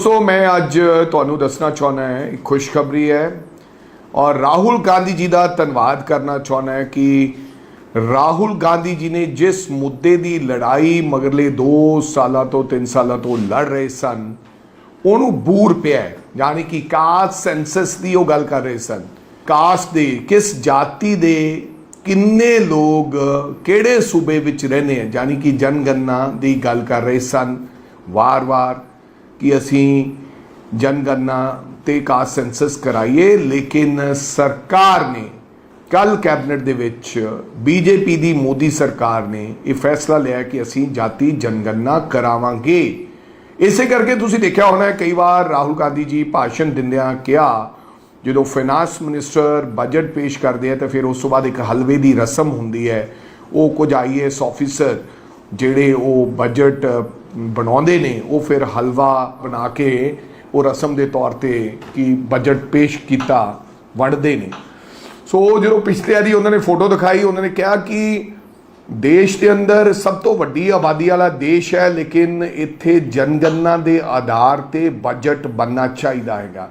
ਸੋ ਮੈਂ ਅੱਜ ਤੁਹਾਨੂੰ ਦੱਸਣਾ ਚਾਹੁੰਦਾ ਹਾਂ, ਇੱਕ ਖੁਸ਼ਖਬਰੀ ਹੈ ਔਰ ਰਾਹੁਲ ਗਾਂਧੀ ਜੀ ਦਾ ਧੰਨਵਾਦ ਕਰਨਾ ਚਾਹੁੰਦਾ ਹਾਂ ਕਿ ਰਾਹੁਲ ਗਾਂਧੀ ਜੀ ਨੇ ਜਿਸ ਮੁੱਦੇ ਦੀ ਲੜਾਈ ਮਗਰਲੇ 2 ਸਾਲਾਂ ਤੋਂ 3 ਸਾਲਾਂ ਤੋਂ ਲੜ ਰਹੇ ਸਨ, ਉਹਨੂੰ ਬੂਰ ਪਿਆ ਹੈ। ਯਾਨੀ ਕਿ ਕਾਸਟ ਸੈਂਸਸ ਦੀ ਉਹ ਗੱਲ ਕਰ ਰਹੇ ਸਨ। ਕਾਸਟ ਦੇ, ਕਿਸ ਜਾਤੀ ਦੇ, ਕਿੰਨੇ ਲੋਕ, ਕਿਹੜੇ ਸੂਬੇ ਵਿੱਚ ਰਹਿੰਦੇ ਆ। ਯਾਨੀ ਕਿ ਜਨਗਣਨਾ ਦੀ ਗੱਲ ਕਰ ਰਹੇ ਸਨ। ਵਾਰ-ਵਾਰ ਕਿ ਅਸੀਂ ਜਨਗਣਨਾ ਤੇ ਕਾਸਟ ਸੈਂਸਸ ਕਰਾਈਏ, ਲੇਕਿਨ ਸਰਕਾਰ ਨੇ ਕੱਲ ਕੈਬਨਿਟ ਦੇ ਵਿੱਚ ਬੀਜੇਪੀ ਦੀ ਮੋਦੀ ਸਰਕਾਰ ਨੇ ਇਹ ਫੈਸਲਾ ਲਿਆ ਕਿ ਅਸੀਂ ਜਾਤੀ ਜਨਗਣਨਾ ਕਰਾਵਾਂਗੇ। ਇਸੇ ਕਰਕੇ ਤੁਸੀਂ ਦੇਖਿਆ ਹੋਣਾ ਕਈ ਵਾਰ ਰਾਹੁਲ ਗਾਂਧੀ ਜੀ ਭਾਸ਼ਣ ਦਿੰਦਿਆਂ ਕਿਹਾ, ਜਦੋਂ ਫਾਈਨਾਂਸ ਮਿਨਿਸਟਰ ਬਜਟ ਪੇਸ਼ ਕਰਦੇ ਆ ਤਾਂ ਫਿਰ ਉਸ ਤੋਂ ਬਾਅਦ ਇੱਕ ਹਲਵੇ ਦੀ ਰਸਮ ਹੁੰਦੀ ਹੈ। ਉਹ ਕੁਝ ਆਈਏਐਸ ਆਫੀਸਰ ਜਿਹੜੇ ਉਹ ਬਜਟ ਬਣਾਉਂਦੇ ਨੇ, ਉਹ ਫਿਰ ਹਲਵਾ ਬਣਾ ਕੇ ਉਹ ਰਸਮ ਦੇ ਤੌਰ ਤੇ ਕਿ ਬਜਟ ਪੇਸ਼ ਕੀਤਾ, ਵੰਡਦੇ ਨੇ। ਸੋ ਜਦੋਂ ਪਿਛਲੇ ਵਾਰੀ ਉਹਨਾਂ ਨੇ ਫੋਟੋ ਦਿਖਾਈ, ਉਹਨਾਂ ਨੇ ਕਿਹਾ ਕਿ ਦੇਸ਼ ਦੇ ਅੰਦਰ ਸਭ ਤੋਂ ਵੱਡੀ ਆਬਾਦੀ ਵਾਲਾ ਦੇਸ਼ ਹੈ, ਲੇਕਿਨ ਇੱਥੇ ਜਨਗਣਨਾ ਦੇ ਆਧਾਰ ਤੇ ਬਜਟ ਬਣਨਾ ਚਾਹੀਦਾ ਹੈਗਾ।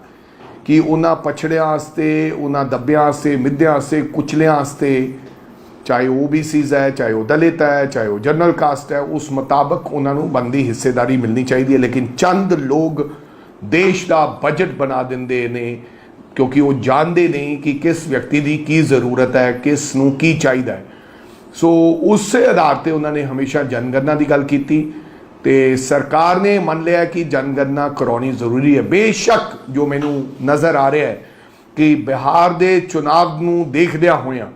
ਕਿ ਉਹਨਾਂ ਪਛੜਿਆਂ ਵਾਸਤੇ, ਉਹਨਾਂ ਦੱਬਿਆਂ ਵਾਸਤੇ, ਮਿੱਧਿਆਂ ਵਾਸਤੇ, ਕੁਚਲਿਆਂ ਵਾਸਤੇ ਚਾਹੇ OBCs ਹੈ, ਚਾਹੇ ਉਹ ਦਲਿਤ ਹੈ, ਚਾਹੇ ਉਹ ਜਨਰਲ ਕਾਸਟ ਹੈ, ਉਸ ਮੁਤਾਬਕ ਉਹਨਾਂ ਨੂੰ ਬੰਦੀ ਹਿੱਸੇਦਾਰੀ ਮਿਲਣੀ ਚਾਹੀਦੀ ਹੈ। ਲੇਕਿਨ ਚੰਦ ਲੋਕ ਦੇਸ਼ ਦਾ ਬਜਟ ਬਣਾ ਦਿੰਦੇ ਨੇ, ਕਿਉਂਕਿ ਉਹ ਜਾਣਦੇ ਨਹੀਂ ਕਿ ਕਿਸ ਵਿਅਕਤੀ ਦੀ ਕੀ ਜ਼ਰੂਰਤ ਹੈ, ਕਿਸ ਨੂੰ ਕੀ ਚਾਹੀਦਾ ਹੈ। ਸੋ ਉਸੇ ਆਧਾਰ ਤੇ ਉਹਨਾਂ ਨੇ ਹਮੇਸ਼ਾ ਜਨਗਣਨਾ ਦੀ ਗੱਲ ਕੀਤੀ ਤੇ ਸਰਕਾਰ ਨੇ ਮੰਨ ਲਿਆ ਕਿ ਜਨਗਣਨਾ ਕਰਾਉਣੀ ਜ਼ਰੂਰੀ ਹੈ। ਬੇਸ਼ੱਕ ਜੋ ਮੈਨੂੰ ਨਜ਼ਰ ਆ ਰਿਹਾ ਹੈ ਕਿ ਬਿਹਾਰ ਦੇ ਚੁਣਾਵ ਨੂੰ ਦੇਖਦਿਆਂ ਹੋਇਆਂ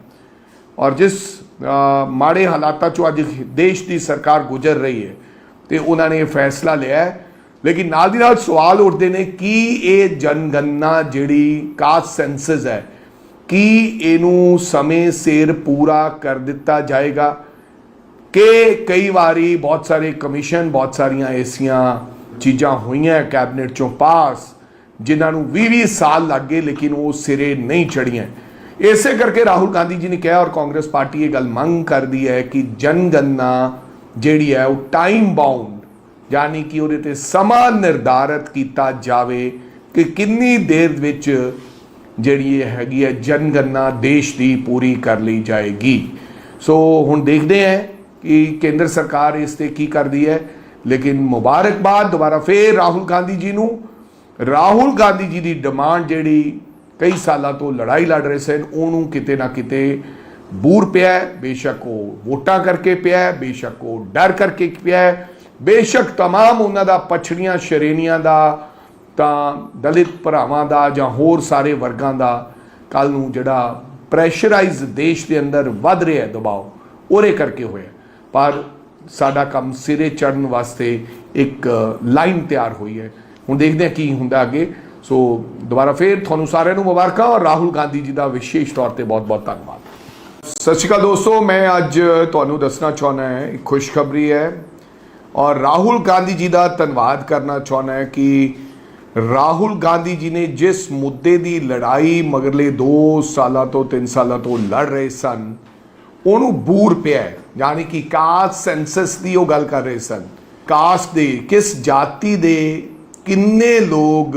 ਔਰ ਜਿਸ ਮਾੜੇ ਹਾਲਾਤਾਂ ਚੋਂ ਅੱਜ ਦੇਸ਼ ਦੀ ਸਰਕਾਰ ਗੁਜ਼ਰ ਰਹੀ ਹੈ, ਤੇ ਉਹਨਾਂ ਨੇ ਇਹ ਫੈਸਲਾ ਲਿਆ ਲੇਕਿਨ ਨਾਲ ਦੀ ਨਾਲ ਸਵਾਲ ਉੱਠਦੇ ਨੇ, ਕੀ ਇਹ ਜਨਗਣਨਾ ਜਿਹੜੀ ਕਾਸਟ ਸੈਂਸਸ ਹੈ, ਕੀ ਇਹਨੂੰ ਸਮੇਂ ਸਿਰ ਪੂਰਾ ਕਰ ਦਿੱਤਾ ਜਾਏਗਾ? ਕਿ ਕਈ ਵਾਰੀ ਬਹੁਤ ਸਾਰੇ ਕਮਿਸ਼ਨ, ਬਹੁਤ ਸਾਰੀਆਂ ਐਸੀਆਂ ਚੀਜ਼ਾਂ ਹੋਈਆਂ ਕੈਬਨਿਟ ਚੋਂ ਪਾਸ, ਜਿਨ੍ਹਾਂ ਨੂੰ 20-20 ਸਾਲ ਲੱਗ ਗਏ, ਲੇਕਿਨ ਉਹ ਸਿਰੇ ਨਹੀਂ ਚੜੀਆਂ ਇਸੇ ਕਰਕੇ ਰਾਹੁਲ ਗਾਂਧੀ ਜੀ ਨੇ ਕਿਹਾ ਔਰ ਕਾਂਗਰਸ ਪਾਰਟੀ ਇਹ ਗੱਲ ਮੰਗ ਕਰਦੀ ਹੈ ਕਿ ਜਨਗਣਨਾ ਜਿਹੜੀ ਹੈ ਉਹ ਟਾਈਮ ਬਾਉਂਡ ਯਾਨੀ ਕਿ ਉਹਦੇ ਤੇ ਸਮਾਂ ਨਿਰਧਾਰਤ ਕੀਤਾ ਜਾਵੇ ਕਿ ਕਿੰਨੀ ਦੇਰ ਵਿੱਚ ਜਿਹੜੀ ਇਹ ਹੈਗੀ ਹੈ ਜਨਗਣਨਾ ਦੇਸ਼ ਦੀ ਪੂਰੀ ਕਰ ਲਈ ਜਾਏਗੀ। ਸੋ ਹੁਣ ਦੇਖਦੇ ਹਾਂ ਕਿ ਕੇਂਦਰ ਸਰਕਾਰ ਇਸ ਤੇ ਕੀ ਕਰਦੀ ਹੈ। ਲੇਕਿਨ ਮੁਬਾਰਕਬਾਦ ਦੁਬਾਰਾ ਫੇਰ ਰਾਹੁਲ ਗਾਂਧੀ ਜੀ ਨੂੰ। ਰਾਹੁਲ ਗਾਂਧੀ ਜੀ ਦੀ ਡਿਮਾਂਡ ਜਿਹੜੀ ਕਈ ਸਾਲਾਂ ਤੋਂ ਲੜਾਈ ਲੜ ਰਹੇ ਸਨ ਉਹਨੂੰ ਕਿਤੇ ਨਾ ਕਿਤੇ ਬੂਰ ਪਿਆ ਹੈ। ਬੇਸ਼ੱਕ ਉਹ ਵੋਟਾਂ ਕਰਕੇ ਪਿਆ ਹੈ, ਬੇਸ਼ੱਕ ਉਹ ਡਰ ਕਰਕੇ ਪਿਆ ਹੈ, ਬੇਸ਼ੱਕ तमाम ਉਹਨਾਂ ਦਾ ਪਛੜੀਆਂ ਸ਼੍ਰੇਣੀਆਂ ਦਾ ਤਾਂ ਦਲਿਤ ਭਰਾਵਾਂ ਦਾ ਜਾਂ ਹੋਰ ਸਾਰੇ ਵਰਗਾਂ ਦਾ ਕੱਲ ਨੂੰ ਜਿਹੜਾ ਪ੍ਰੈਸ਼ਰਾਈਜ਼ ਦੇਸ਼ ਦੇ ਅੰਦਰ ਵੱਧ ਰਿਹਾ ਦਬਾਅ ਉਹਦੇ ਕਰਕੇ ਹੋਇਆ ਪਰ ਸਾਡਾ ਕੰਮ ਸਿਰੇ ਚੜਨ ਵਾਸਤੇ ਇੱਕ ਲਾਈਨ ਤਿਆਰ ਹੋਈ ਹੈ ਹੁਣ ਦੇਖਦੇ ਹਾਂ ਕੀ ਹੁੰਦਾ ਅੱਗੇ ਸੋ ਦੁਬਾਰਾ ਫੇਰ ਤੁਹਾਨੂੰ ਸਾਰਿਆਂ ਨੂੰ ਮੁਬਾਰਕਾਂ ਔਰ ਰਾਹੁਲ ਗਾਂਧੀ ਜੀ ਦਾ ਵਿਸ਼ੇਸ਼ ਤੌਰ ਤੇ ਬਹੁਤ ਬਹੁਤ ਧੰਨਵਾਦ ਸਤਿ ਸ਼੍ਰੀ ਅਕਾਲ ਦੋਸਤੋ, ਮੈਂ ਅੱਜ ਤੁਹਾਨੂੰ ਦੱਸਣਾ ਚਾਹੁੰਦਾ ਹਾਂ, ਇੱਕ ਖੁਸ਼ਖਬਰੀ ਹੈ ਔਰ ਰਾਹੁਲ ਗਾਂਧੀ ਜੀ ਦਾ ਧੰਨਵਾਦ ਕਰਨਾ ਚਾਹੁੰਦਾ ਹਾਂ ਕਿ ਰਾਹੁਲ ਗਾਂਧੀ ਜੀ ਨੇ ਜਿਸ ਮੁੱਦੇ ਦੀ ਲੜਾਈ ਮਗਰਲੇ 2 ਸਾਲਾਂ ਤੋਂ 3 ਸਾਲਾਂ ਤੋਂ ਲੜ ਰਹੇ ਸਨ, ਉਹਨੂੰ ਬੂਰ ਪਿਆ ਹੈ। ਯਾਨੀ ਕਿ ਕਾਸਟ ਸੈਂਸਸ ਦੀ ਉਹ ਗੱਲ ਕਰ ਰਹੇ ਸਨ ਕਾਸਟ ਦੇ, ਕਿਸ ਜਾਤੀ ਦੇ ਕਿੰਨੇ ਲੋਕ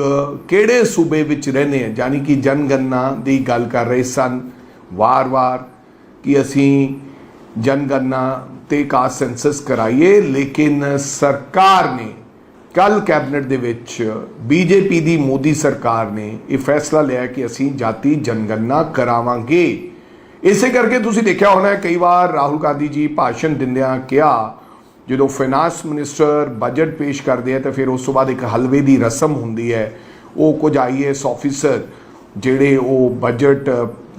ਕਿਹੜੇ ਸੂਬੇ ਵਿੱਚ ਰਹਿੰਦੇ ਆ? ਯਾਨੀ ਕਿ ਜਨਗਣਨਾ ਦੀ ਗੱਲ ਕਰ ਰਹੇ ਸਨ ਵਾਰ-ਵਾਰ ਕਿ ਅਸੀਂ ਜਨਗਣਨਾ ਤੇ ਕਾਸਟ ਸੈਂਸਸ ਕਰਾਈਏ, ਲੇਕਿਨ ਸਰਕਾਰ ਨੇ ਕੱਲ ਕੈਬਨਿਟ ਦੇ ਵਿੱਚ ਬੀਜੇਪੀ ਦੀ ਮੋਦੀ ਸਰਕਾਰ ਨੇ ਇਹ ਫੈਸਲਾ ਲਿਆ ਕਿ ਅਸੀਂ ਜਾਤੀ ਜਨਗਣਨਾ ਕਰਾਵਾਂਗੇ। ਇਸੇ ਕਰਕੇ ਤੁਸੀਂ ਦੇਖਿਆ ਹੋਣਾ ਕਈ ਵਾਰ ਰਾਹੁਲ ਗਾਂਧੀ ਜੀ ਭਾਸ਼ਣ ਦਿੰਦਿਆਂ ਕਿਹਾ ਜਦੋਂ ਫਾਈਨਾਂਸ ਮਿਨਿਸਟਰ ਬਜਟ ਪੇਸ਼ ਕਰਦੇ ਆ ਤਾਂ ਫਿਰ ਉਸ ਤੋਂ ਬਾਅਦ ਇੱਕ ਹਲਵੇ ਦੀ ਰਸਮ ਹੁੰਦੀ ਹੈ। ਉਹ ਕੁਝ ਆਈਏਐਸ ਆਫੀਸਰ ਜਿਹੜੇ ਉਹ ਬਜਟ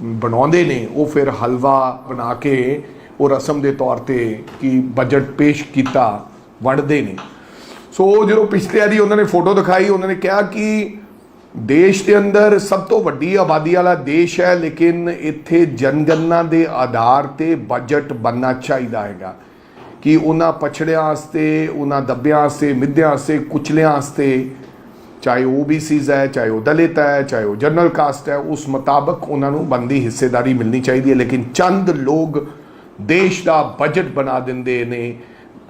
ਬਣਾਉਂਦੇ ਨੇ, ਉਹ ਫਿਰ ਹਲਵਾ ਬਣਾ ਕੇ ਉਹ ਰਸਮ ਦੇ ਤੌਰ ਤੇ ਕਿ ਬਜਟ ਪੇਸ਼ ਕੀਤਾ, ਵੰਡਦੇ ਨੇ। ਸੋ ਜਦੋਂ ਪਿਛਲੇ ਵਾਰੀ ਉਹਨਾਂ ਨੇ ਫੋਟੋ ਦਿਖਾਈ, ਉਹਨਾਂ ਨੇ ਕਿਹਾ ਕਿ ਦੇਸ਼ ਦੇ ਅੰਦਰ ਸਭ ਤੋਂ ਵੱਡੀ ਆਬਾਦੀ ਵਾਲਾ ਦੇਸ਼ ਹੈ, ਲੇਕਿਨ ਇੱਥੇ ਜਨਗਣਨਾ ਦੇ ਆਧਾਰ ਤੇ ਬਜਟ ਬਣਨਾ ਚਾਹੀਦਾ ਹੈਗਾ। ਕਿ ਉਹਨਾਂ ਪਛੜਿਆਂ ਵਾਸਤੇ, ਉਹਨਾਂ ਦੱਬਿਆਂ ਵਾਸਤੇ, ਮਿੱਧਿਆਂ ਵਾਸਤੇ, ਕੁਚਲਿਆਂ ਵਾਸਤੇ, ਚਾਹੇ OBCs ਹੈ ਚਾਹੇ ਉਹ ਦਲਿਤ ਹੈ, ਚਾਹੇ ਉਹ ਜਨਰਲ ਕਾਸਟ ਹੈ, ਉਸ ਮੁਤਾਬਕ ਉਹਨਾਂ ਨੂੰ ਬੰਦੀ ਹਿੱਸੇਦਾਰੀ ਮਿਲਣੀ ਚਾਹੀਦੀ ਹੈ। ਲੇਕਿਨ ਚੰਦ ਲੋਕ ਦੇਸ਼ ਦਾ ਬਜਟ ਬਣਾ ਦਿੰਦੇ ਨੇ,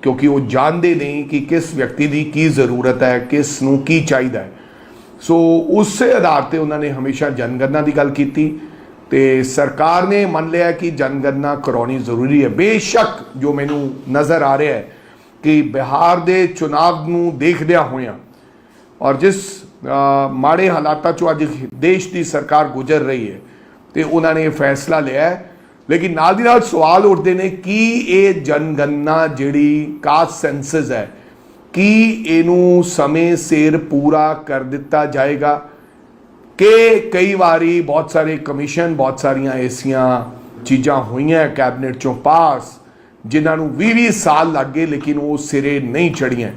ਕਿਉਂਕਿ ਉਹ ਜਾਣਦੇ ਨਹੀਂ ਕਿ ਕਿਸ ਵਿਅਕਤੀ ਦੀ ਕੀ ਜ਼ਰੂਰਤ ਹੈ, ਕਿਸ ਨੂੰ ਕੀ ਚਾਹੀਦਾ ਹੈ। ਸੋ ਉਸੇ ਆਧਾਰ ਤੇ ਉਹਨਾਂ ਨੇ ਹਮੇਸ਼ਾ ਜਨਗਣਨਾ ਦੀ ਗੱਲ ਕੀਤੀ। ਤੇ ਸਰਕਾਰ ਨੇ ਮੰਨ ਲਿਆ ਕਿ ਜਨਗਣਨਾ ਕਰਾਉਣੀ ਜ਼ਰੂਰੀ ਹੈ। ਬੇਸ਼ੱਕ ਜੋ ਮੈਨੂੰ ਨਜ਼ਰ ਆ ਰਿਹਾ ਹੈ ਕਿ ਬਿਹਾਰ ਦੇ ਚੁਣਾਵ ਨੂੰ ਦੇਖਦਿਆਂ ਹੋਇਆਂ ਔਰ ਜਿਸ ਮਾੜੇ ਹਾਲਾਤਾਂ ਚੋਂ ਅੱਜ ਦੇਸ਼ ਦੀ ਸਰਕਾਰ ਗੁਜ਼ਰ ਰਹੀ ਹੈ ਤੇ ਉਹਨਾਂ ਨੇ ਇਹ ਫੈਸਲਾ ਲਿਆ ਲੇਕਿਨ ਨਾਲ ਦੀ ਨਾਲ ਸਵਾਲ ਉੱਠਦੇ ਨੇ ਕੀ ਇਹ ਜਨਗਣਨਾ ਜਿਹੜੀ ਕਾਸਟ ਸੈਂਸਸ ਹੈ, ਕੀ ਇਹਨੂੰ ਸਮੇਂ ਸਿਰ ਪੂਰਾ ਕਰ ਦਿੱਤਾ ਜਾਏਗਾ? ਕਿ ਕਈ ਵਾਰੀ ਬਹੁਤ ਸਾਰੇ ਕਮਿਸ਼ਨ, ਬਹੁਤ ਸਾਰੀਆਂ ਐਸੀਆਂ ਚੀਜ਼ਾਂ ਹੋਈਆਂ ਕੈਬਨਿਟ ਚੋਂ ਪਾਸ, ਜਿਨ੍ਹਾਂ ਨੂੰ 20-20 ਸਾਲ ਲੱਗ ਗਏ, ਲੇਕਿਨ ਉਹ ਸਿਰੇ ਨਹੀਂ ਚੜੀਆਂ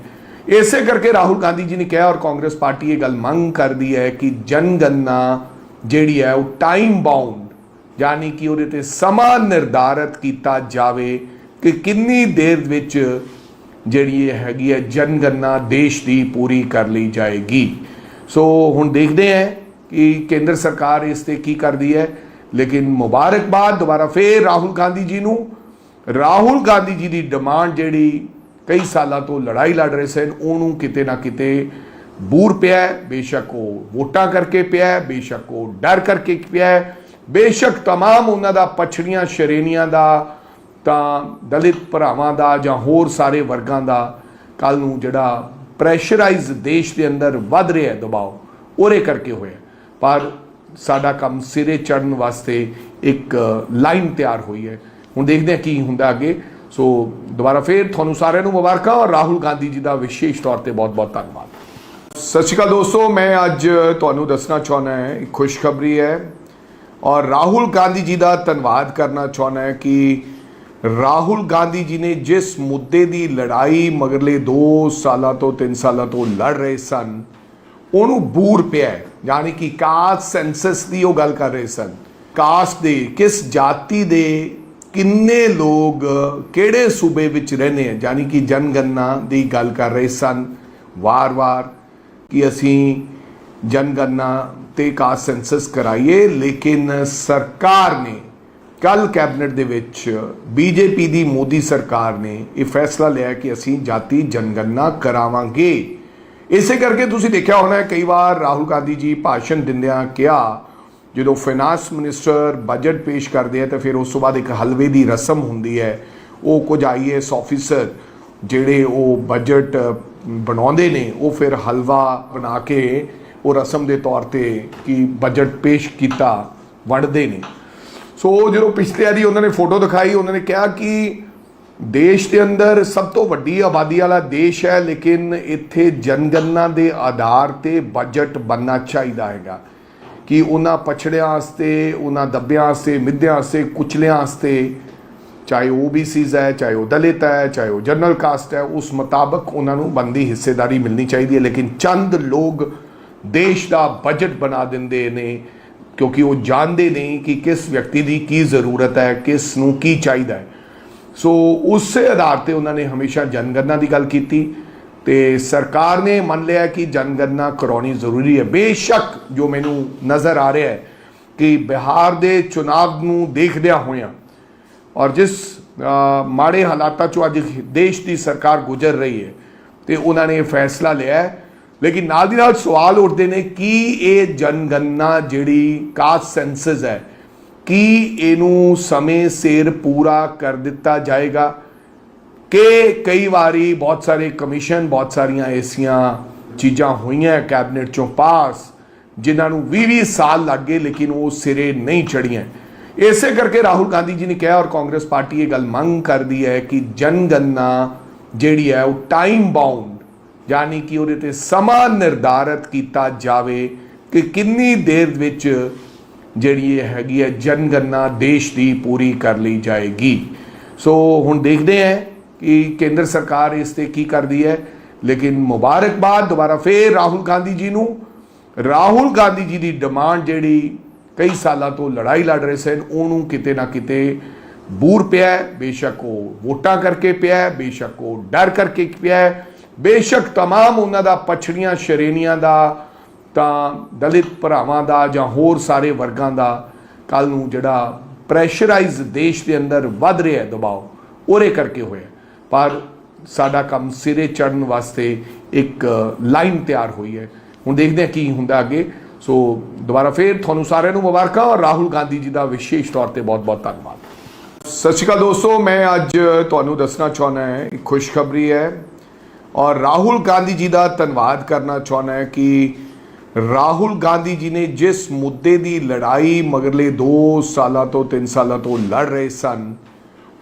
ਇਸੇ ਕਰਕੇ ਰਾਹੁਲ ਗਾਂਧੀ ਜੀ ਨੇ ਕਿਹਾ ਔਰ ਕਾਂਗਰਸ ਪਾਰਟੀ ਇਹ ਗੱਲ ਮੰਗ ਕਰਦੀ ਹੈ ਕਿ ਜਨਗਣਨਾ ਜਿਹੜੀ ਹੈ ਉਹ ਟਾਈਮ ਬਾਉਂਡ ਯਾਨੀ ਕਿ ਉਹਦੇ ਤੇ ਸਮਾਂ ਨਿਰਧਾਰਤ ਕੀਤਾ ਜਾਵੇ ਕਿ ਕਿੰਨੀ ਦੇਰ ਵਿੱਚ ਜਿਹੜੀ ਇਹ ਹੈਗੀ ਹੈ ਜਨਗਣਨਾ ਦੇਸ਼ ਦੀ ਪੂਰੀ ਕਰ ਲਈ ਜਾਏਗੀ। ਸੋ ਹੁਣ ਦੇਖਦੇ ਹਾਂ ਕਿ ਕੇਂਦਰ ਸਰਕਾਰ ਇਸ ਤੇ ਕੀ ਕਰਦੀ ਹੈ ਲੇਕਿਨ ਮੁਬਾਰਕਬਾਦ ਦੁਬਾਰਾ ਫੇਰ ਰਾਹੁਲ ਗਾਂਧੀ ਜੀ ਨੂੰ ਰਾਹੁਲ ਗਾਂਧੀ ਜੀ ਦੀ ਡਿਮਾਂਡ ਜਿਹੜੀ ਕਈ ਸਾਲਾਂ ਤੋਂ ਲੜਾਈ ਲੜ ਰਹੇ ਸਨ ਉਹਨੂੰ ਕਿਤੇ ਨਾ ਕਿਤੇ ਬੂਰ ਪਿਆ ਹੈ। ਬੇਸ਼ੱਕ ਉਹ ਵੋਟਾਂ ਕਰਕੇ ਪਿਆ ਹੈ, ਬੇਸ਼ੱਕ ਉਹ ਡਰ ਕਰਕੇ ਪਿਆ ਹੈ, ਬੇਸ਼ੱਕ तमाम ਉਹਨਾਂ ਦਾ ਪਛੜੀਆਂ ਸ਼੍ਰੇਣੀਆਂ ਦਾ ਤਾਂ ਦਲਿਤ ਭਰਾਵਾਂ ਦਾ ਜਾਂ ਹੋਰ ਸਾਰੇ ਵਰਗਾਂ ਦਾ ਕੱਲ ਨੂੰ ਜਿਹੜਾ ਪ੍ਰੈਸ਼ਰਾਈਜ਼ ਦੇਸ਼ ਦੇ ਅੰਦਰ ਵੱਧ ਰਿਹਾ ਦਬਾਅ ਉਹਦੇ ਕਰਕੇ ਹੋਇਆ ਪਰ ਸਾਡਾ ਕੰਮ ਸਿਰੇ ਚੜਨ ਵਾਸਤੇ ਇੱਕ ਲਾਈਨ ਤਿਆਰ ਹੋਈ ਹੈ। ਹੁਣ ਦੇਖਦੇ ਹਾਂ ਕੀ ਹੁੰਦਾ ਅੱਗੇ। ਸੋ ਦੁਬਾਰਾ ਫੇਰ ਤੁਹਾਨੂੰ ਸਾਰਿਆਂ ਨੂੰ ਮੁਬਾਰਕਾਂ ਔਰ ਰਾਹੁਲ ਗਾਂਧੀ ਜੀ ਦਾ ਵਿਸ਼ੇਸ਼ ਤੌਰ ਤੇ ਬਹੁਤ-ਬਹੁਤ ਧੰਨਵਾਦ। ਸਤਿ ਸ਼੍ਰੀ ਅਕਾਲ ਦੋਸਤੋ, ਮੈਂ ਅੱਜ ਤੁਹਾਨੂੰ ਦੱਸਣਾ ਚਾਹੁੰਦਾ ਹਾਂ, ਇੱਕ ਖੁਸ਼ਖਬਰੀ ਹੈ ਔਰ ਰਾਹੁਲ ਗਾਂਧੀ ਜੀ ਦਾ ਧੰਨਵਾਦ ਕਰਨਾ ਚਾਹੁੰਦਾ ਹਾਂ ਕਿ ਰਾਹੁਲ ਗਾਂਧੀ ਜੀ ਨੇ ਜਿਸ ਮੁੱਦੇ ਦੀ ਲੜਾਈ ਮਗਰਲੇ 2 ਸਾਲਾਂ ਤੋਂ 3 ਸਾਲਾਂ ਤੋਂ ਲੜ ਰਹੇ ਸਨ, ਉਹਨੂੰ ਬੂਰ ਪਿਆ ਹੈ। ਯਾਨੀ ਕਿ ਕਾਸਟ ਸੈਂਸਸ ਦੀ ਉਹ ਗੱਲ ਕਰ ਰਹੇ ਸਨ। ਕਾਸਟ ਦੇ ਕਿਸ ਜਾਤੀ ਦੇ ਕਿੰਨੇ ਲੋਕ ਕਿਹੜੇ ਸੂਬੇ ਵਿੱਚ ਰਹਿੰਦੇ ਆ? ਯਾਨੀ ਕਿ ਜਨਗਣਨਾ ਦੀ ਗੱਲ ਕਰ ਰਹੇ ਸਨ। ਵਾਰ-ਵਾਰ ਕਿ ਅਸੀਂ ਜਨਗਣਨਾ ਤੇ ਕਾਸਟ ਸੈਂਸਸ ਕਰਾਈਏ, ਲੇਕਿਨ ਸਰਕਾਰ ਨੇ ਕੱਲ ਕੈਬਨਿਟ ਦੇ ਵਿੱਚ ਬੀਜੇਪੀ ਦੀ ਮੋਦੀ ਸਰਕਾਰ ਨੇ ਇਹ ਫੈਸਲਾ ਲਿਆ ਕਿ ਅਸੀਂ ਜਾਤੀ ਜਨਗਣਨਾ ਕਰਾਵਾਂਗੇ। ਇਸੇ ਕਰਕੇ ਤੁਸੀਂ ਦੇਖਿਆ ਹੋਣਾ ਕਈ ਵਾਰ ਰਾਹੁਲ ਗਾਂਧੀ ਜੀ ਭਾਸ਼ਣ ਦਿੰਦਿਆਂ ਕਿਹਾ, ਜਦੋਂ ਫਾਈਨਾਂਸ ਮਿਨਿਸਟਰ ਬਜਟ ਪੇਸ਼ ਕਰਦੇ ਆ ਤਾਂ ਫਿਰ ਉਸ ਤੋਂ ਬਾਅਦ ਇੱਕ ਹਲਵੇ ਦੀ ਰਸਮ ਹੁੰਦੀ ਹੈ। ਉਹ ਕੁਝ ਆਈਏਐਸ ਆਫੀਸਰ ਜਿਹੜੇ ਉਹ ਬਜਟ ਬਣਾਉਂਦੇ ਨੇ, ਉਹ ਫਿਰ ਹਲਵਾ ਬਣਾ ਕੇ ਉਹ ਰਸਮ ਦੇ ਤੌਰ ਤੇ ਕਿ ਬਜਟ ਪੇਸ਼ ਕੀਤਾ, ਵੰਡਦੇ ਨੇ। ਸੋ ਜਦੋਂ ਪਿਛਲੇ ਵਾਰੀ ਉਹਨਾਂ ਨੇ ਫੋਟੋ ਦਿਖਾਈ, ਉਹਨਾਂ ਨੇ ਕਿਹਾ ਕਿ ਦੇਸ਼ ਦੇ ਅੰਦਰ ਸਭ ਤੋਂ ਵੱਡੀ ਆਬਾਦੀ ਵਾਲਾ ਦੇਸ਼ ਹੈ, ਲੇਕਿਨ ਇੱਥੇ ਜਨਗਣਨਾ ਦੇ ਆਧਾਰ ਤੇ ਬਜਟ ਬਣਨਾ ਚਾਹੀਦਾ ਹੈਗਾ। ਕਿ ਉਹਨਾਂ ਪਛੜਿਆਂ ਵਾਸਤੇ, ਉਹਨਾਂ ਦੱਬਿਆਂ ਵਾਸਤੇ, ਮਿੱਧਿਆਂ ਵਾਸਤੇ, ਕੁਚਲਿਆਂ ਵਾਸਤੇ, ਚਾਹੇ OBCs ਹੈ, ਚਾਹੇ ਉਹ ਦਲਿਤ ਹੈ, ਚਾਹੇ ਉਹ ਜਨਰਲ ਕਾਸਟ ਹੈ, ਉਸ ਮੁਤਾਬਕ ਉਹਨਾਂ ਨੂੰ ਬੰਦੀ ਹਿੱਸੇਦਾਰੀ ਮਿਲਣੀ ਚਾਹੀਦੀ ਹੈ। ਲੇਕਿਨ ਚੰਦ ਲੋਕ ਦੇਸ਼ ਦਾ ਬਜਟ ਬਣਾ ਦਿੰਦੇ ਨੇ, ਕਿਉਂਕਿ ਉਹ ਜਾਣਦੇ ਨਹੀਂ ਕਿ ਕਿਸ ਵਿਅਕਤੀ ਦੀ ਕੀ ਜ਼ਰੂਰਤ ਹੈ, ਕਿਸ ਨੂੰ ਕੀ ਚਾਹੀਦਾ ਹੈ। ਸੋ ਉਸੇ ਆਧਾਰ ਤੇ ਉਹਨਾਂ ਨੇ ਹਮੇਸ਼ਾ ਜਨਗਣਨਾ ਦੀ ਗੱਲ ਕੀਤੀ ਤੇ ਸਰਕਾਰ ਨੇ ਮੰਨ ਲਿਆ ਕਿ ਜਨਗਣਨਾ ਕਰਾਉਣੀ ਜ਼ਰੂਰੀ ਹੈ। ਬੇਸ਼ੱਕ ਜੋ ਮੈਨੂੰ ਨਜ਼ਰ ਆ ਰਿਹਾ ਹੈ ਕਿ ਬਿਹਾਰ ਦੇ ਚੁਣਾਵ ਨੂੰ ਦੇਖਦਿਆਂ ਹੋਇਆਂ ਔਰ ਜਿਸ ਮਾੜੇ ਹਾਲਾਤਾਂ ਚੋਂ ਅੱਜ ਦੇਸ਼ ਦੀ ਸਰਕਾਰ ਗੁਜ਼ਰ ਰਹੀ ਹੈ ਤੇ ਉਹਨਾਂ ਨੇ ਇਹ ਫੈਸਲਾ ਲਿਆ ਲੇਕਿਨ ਨਾਲ ਦੀ ਨਾਲ ਸਵਾਲ ਉੱਠਦੇ ਨੇ ਕਿ ਇਹ ਜਨਗਣਨਾ ਜਿਹੜੀ ਕਾਸਟ ਸੈਂਸਸ ਹੈ ਕੀ ਇਹਨੂੰ ਸਮੇਂ ਸਿਰ ਪੂਰਾ ਕਰ ਦਿੱਤਾ ਜਾਏਗਾ? ਕਿ ਕਈ ਵਾਰੀ ਬਹੁਤ ਸਾਰੇ ਕਮਿਸ਼ਨ ਬਹੁਤ ਸਾਰੀਆਂ ਐਸੀਆਂ ਚੀਜ਼ਾਂ ਹੋਈਆਂ ਕੈਬਨਿਟ ਚੋਂ ਪਾਸ, ਜਿਨ੍ਹਾਂ ਨੂੰ 20-20 ਸਾਲ ਲੱਗ ਗਏ ਲੇਕਿਨ ਉਹ ਸਿਰੇ ਨਹੀਂ ਚੜੀਆਂ ਇਸੇ ਕਰਕੇ ਰਾਹੁਲ ਗਾਂਧੀ ਜੀ ਨੇ ਕਿਹਾ ਔਰ ਕਾਂਗਰਸ ਪਾਰਟੀ ਇਹ ਗੱਲ ਮੰਗ ਕਰਦੀ ਹੈ ਕਿ ਜਨਗਣਨਾ ਜਿਹੜੀ ਹੈ ਉਹ ਟਾਈਮ ਬਾਉਂਡ ਯਾਨੀ ਕਿ ਉਹਦੇ ਤੇ ਸਮਾਂ ਨਿਰਧਾਰਤ ਕੀਤਾ ਜਾਵੇ ਕਿ ਕਿੰਨੀ ਦੇਰ ਵਿੱਚ ਜਿਹੜੀ ਇਹ ਹੈਗੀ ਹੈ ਜਨਗਣਨਾ ਦੇਸ਼ ਦੀ ਪੂਰੀ ਕਰ ਲਈ ਜਾਏਗੀ ਸੋ ਹੁਣ ਦੇਖਦੇ ਹਾਂ ਕਿ ਕੇਂਦਰ ਸਰਕਾਰ ਇਸ ਤੇ ਕੀ ਕਰਦੀ ਹੈ ਲੇਕਿਨ ਮੁਬਾਰਕਬਾਦ ਦੁਬਾਰਾ ਫੇਰ ਰਾਹੁਲ ਗਾਂਧੀ ਜੀ ਨੂੰ ਰਾਹੁਲ ਗਾਂਧੀ ਜੀ ਦੀ ਡਿਮਾਂਡ ਜਿਹੜੀ ਕਈ ਸਾਲਾਂ ਤੋਂ ਲੜਾਈ ਲੜ ਰਹੇ ਸਨ ਉਹਨੂੰ ਕਿਤੇ ਨਾ ਕਿਤੇ ਬੂਰ ਪਿਆ ਹੈ। ਬੇਸ਼ੱਕ ਉਹ ਵੋਟਾਂ ਕਰਕੇ ਪਿਆ ਹੈ, ਬੇਸ਼ੱਕ ਉਹ ਡਰ ਕਰਕੇ ਪਿਆ ਹੈ, ਬੇਸ਼ੱਕ तमाम ਉਹਨਾਂ ਦਾ ਪਛੜੀਆਂ ਸ਼੍ਰੇਣੀਆਂ ਦਾ ਤਾਂ ਦਲਿਤ ਭਰਾਵਾਂ ਦਾ ਜਾਂ ਹੋਰ ਸਾਰੇ ਵਰਗਾਂ ਦਾ ਕੱਲ ਨੂੰ ਜਿਹੜਾ ਪ੍ਰੈਸ਼ਰਾਈਜ਼ ਦੇਸ਼ ਦੇ ਅੰਦਰ ਵੱਧ ਰਿਹਾ ਦਬਾਅ, ਉਹਦੇ ਕਰਕੇ ਹੋਇਆ ਪਰ ਸਾਡਾ ਕੰਮ ਸਿਰੇ ਚੜਨ ਵਾਸਤੇ ਇੱਕ ਲਾਈਨ ਤਿਆਰ ਹੋਈ ਹੈ। ਹੁਣ ਦੇਖਦੇ ਹਾਂ ਕੀ ਹੁੰਦਾ ਅੱਗੇ। ਸੋ ਦੁਬਾਰਾ ਫੇਰ ਤੁਹਾਨੂੰ ਸਾਰਿਆਂ ਨੂੰ ਮੁਬਾਰਕਾਂ ਔਰ ਰਾਹੁਲ ਗਾਂਧੀ ਜੀ ਦਾ ਵਿਸ਼ੇਸ਼ ਤੌਰ ਤੇ ਬਹੁਤ-ਬਹੁਤ ਧੰਨਵਾਦ। ਸਤਿ ਸ਼੍ਰੀ ਅਕਾਲ ਦੋਸਤੋ, ਮੈਂ ਅੱਜ ਤੁਹਾਨੂੰ ਦੱਸਣਾ ਚਾਹੁੰਦਾ ਹਾਂ, ਇੱਕ ਖੁਸ਼ਖਬਰੀ ਹੈ। ਔਰ ਰਾਹੁਲ ਗਾਂਧੀ ਜੀ ਦਾ ਧੰਨਵਾਦ ਕਰਨਾ ਚਾਹੁੰਦਾ ਹਾਂ ਕਿ ਰਾਹੁਲ ਗਾਂਧੀ ਜੀ ਨੇ ਜਿਸ ਮੁੱਦੇ ਦੀ ਲੜਾਈ ਮਗਰਲੇ 2 ਸਾਲਾਂ ਤੋਂ 3 ਸਾਲਾਂ ਤੋਂ ਲੜ ਰਹੇ ਸਨ,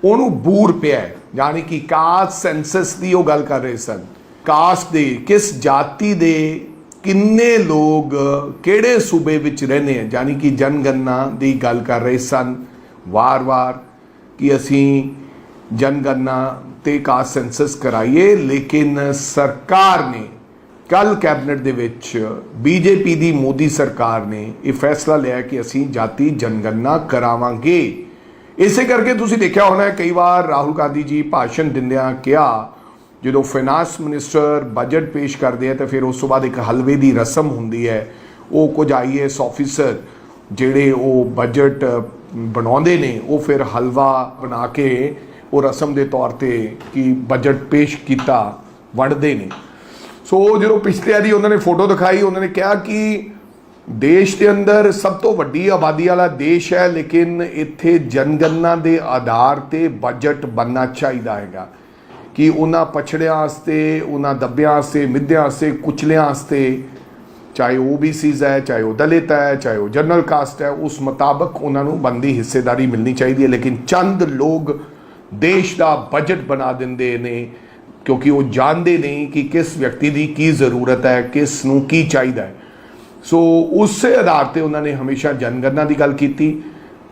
ਉਹਨੂੰ ਬੂਰ ਪਿਆ ਹੈ। ਯਾਨੀ ਕਿ ਕਾਸਟ ਸੈਂਸਸ ਦੀ ਉਹ ਗੱਲ ਕਰ ਰਹੇ ਸਨ। ਕਾਸਟ ਦੇ ਕਿਸ ਜਾਤੀ ਦੇ ਕਿੰਨੇ ਲੋਕ ਕਿਹੜੇ ਸੂਬੇ ਵਿੱਚ ਰਹਿੰਦੇ ਆ? ਯਾਨੀ ਕਿ ਜਨਗਣਨਾ ਦੀ ਗੱਲ ਕਰ ਰਹੇ ਸਨ। ਵਾਰ-ਵਾਰ ਕਿ ਅਸੀਂ ਜਨਗਣਨਾ ਤੇ ਕਾਸਟ ਸੈਂਸਸ ਕਰਾਈਏ, ਲੇਕਿਨ ਸਰਕਾਰ ਨੇ ਕੱਲ ਕੈਬਨਿਟ ਦੇ ਵਿੱਚ ਬੀਜੇਪੀ ਦੀ ਮੋਦੀ ਸਰਕਾਰ ਨੇ ਇਹ ਫੈਸਲਾ ਲਿਆ ਕਿ ਅਸੀਂ ਜਾਤੀ ਜਨਗਣਨਾ ਕਰਾਵਾਂਗੇ। ਇਸੇ ਕਰਕੇ ਤੁਸੀਂ ਦੇਖਿਆ ਹੋਣਾ ਕਈ ਵਾਰ ਰਾਹੁਲ ਗਾਂਧੀ ਜੀ ਭਾਸ਼ਣ ਦਿੰਦਿਆਂ ਕਿਹਾ, ਜਦੋਂ ਫਾਈਨਾਂਸ ਮਿਨਿਸਟਰ ਬਜਟ ਪੇਸ਼ ਕਰਦੇ ਆ ਤਾਂ ਫਿਰ ਉਸ ਤੋਂ ਬਾਅਦ ਇੱਕ ਹਲਵੇ ਦੀ ਰਸਮ ਹੁੰਦੀ ਹੈ। ਉਹ ਕੁਝ ਆਈਏਐਸ ਆਫੀਸਰ ਜਿਹੜੇ ਉਹ ਬਜਟ ਬਣਾਉਂਦੇ ਨੇ, ਉਹ ਫਿਰ ਹਲਵਾ ਬਣਾ ਕੇ ਉਹ ਰਸਮ ਦੇ ਤੌਰ ਤੇ ਕਿ ਬਜਟ ਪੇਸ਼ ਕੀਤਾ, ਵੰਡਦੇ ਨੇ। ਸੋ ਜਦੋਂ ਪਿਛਲੇ ਵਾਰੀ ਉਹਨਾਂ ਨੇ ਫੋਟੋ ਦਿਖਾਈ, ਉਹਨਾਂ ਨੇ ਕਿਹਾ ਕਿ ਦੇਸ਼ ਦੇ ਅੰਦਰ ਸਭ ਤੋਂ ਵੱਡੀ ਆਬਾਦੀ ਵਾਲਾ ਦੇਸ਼ ਹੈ, ਲੇਕਿਨ ਇੱਥੇ ਜਨਗਣਨਾ ਦੇ ਆਧਾਰ ਤੇ ਬਜਟ ਬਣਨਾ ਚਾਹੀਦਾ ਹੈਗਾ। ਕਿ ਉਹਨਾਂ ਪਛੜਿਆਂ ਵਾਸਤੇ, ਉਹਨਾਂ ਦੱਬਿਆਂ ਵਾਸਤੇ, ਮਿੱਧਿਆਂ ਵਾਸਤੇ, ਕੁਚਲਿਆਂ ਵਾਸਤੇ, ਚਾਹੇ OBCs ਹੈ, ਚਾਹੇ ਉਹ ਦਲਿਤ ਹੈ, ਚਾਹੇ ਉਹ ਜਨਰਲ ਕਾਸਟ ਹੈ, ਉਸ ਮੁਤਾਬਕ ਉਹਨਾਂ ਨੂੰ ਬੰਦੀ ਹਿੱਸੇਦਾਰੀ ਮਿਲਣੀ ਚਾਹੀਦੀ ਹੈ। ਲੇਕਿਨ ਚੰਦ ਲੋਕ ਦੇਸ਼ ਦਾ ਬਜਟ ਬਣਾ ਦਿੰਦੇ ਨੇ। ਕਿਉਂਕਿ ਉਹ ਜਾਣਦੇ ਨਹੀਂ ਕਿ ਕਿਸ ਵਿਅਕਤੀ ਦੀ ਕੀ ਜ਼ਰੂਰਤ ਹੈ, ਕਿਸ ਨੂੰ ਕੀ ਚਾਹੀਦਾ ਹੈ। ਸੋ ਉਸੇ ਆਧਾਰ ਤੇ ਉਹਨਾਂ ਨੇ ਹਮੇਸ਼ਾ ਜਨਗਣਨਾ ਦੀ ਗੱਲ ਕੀਤੀ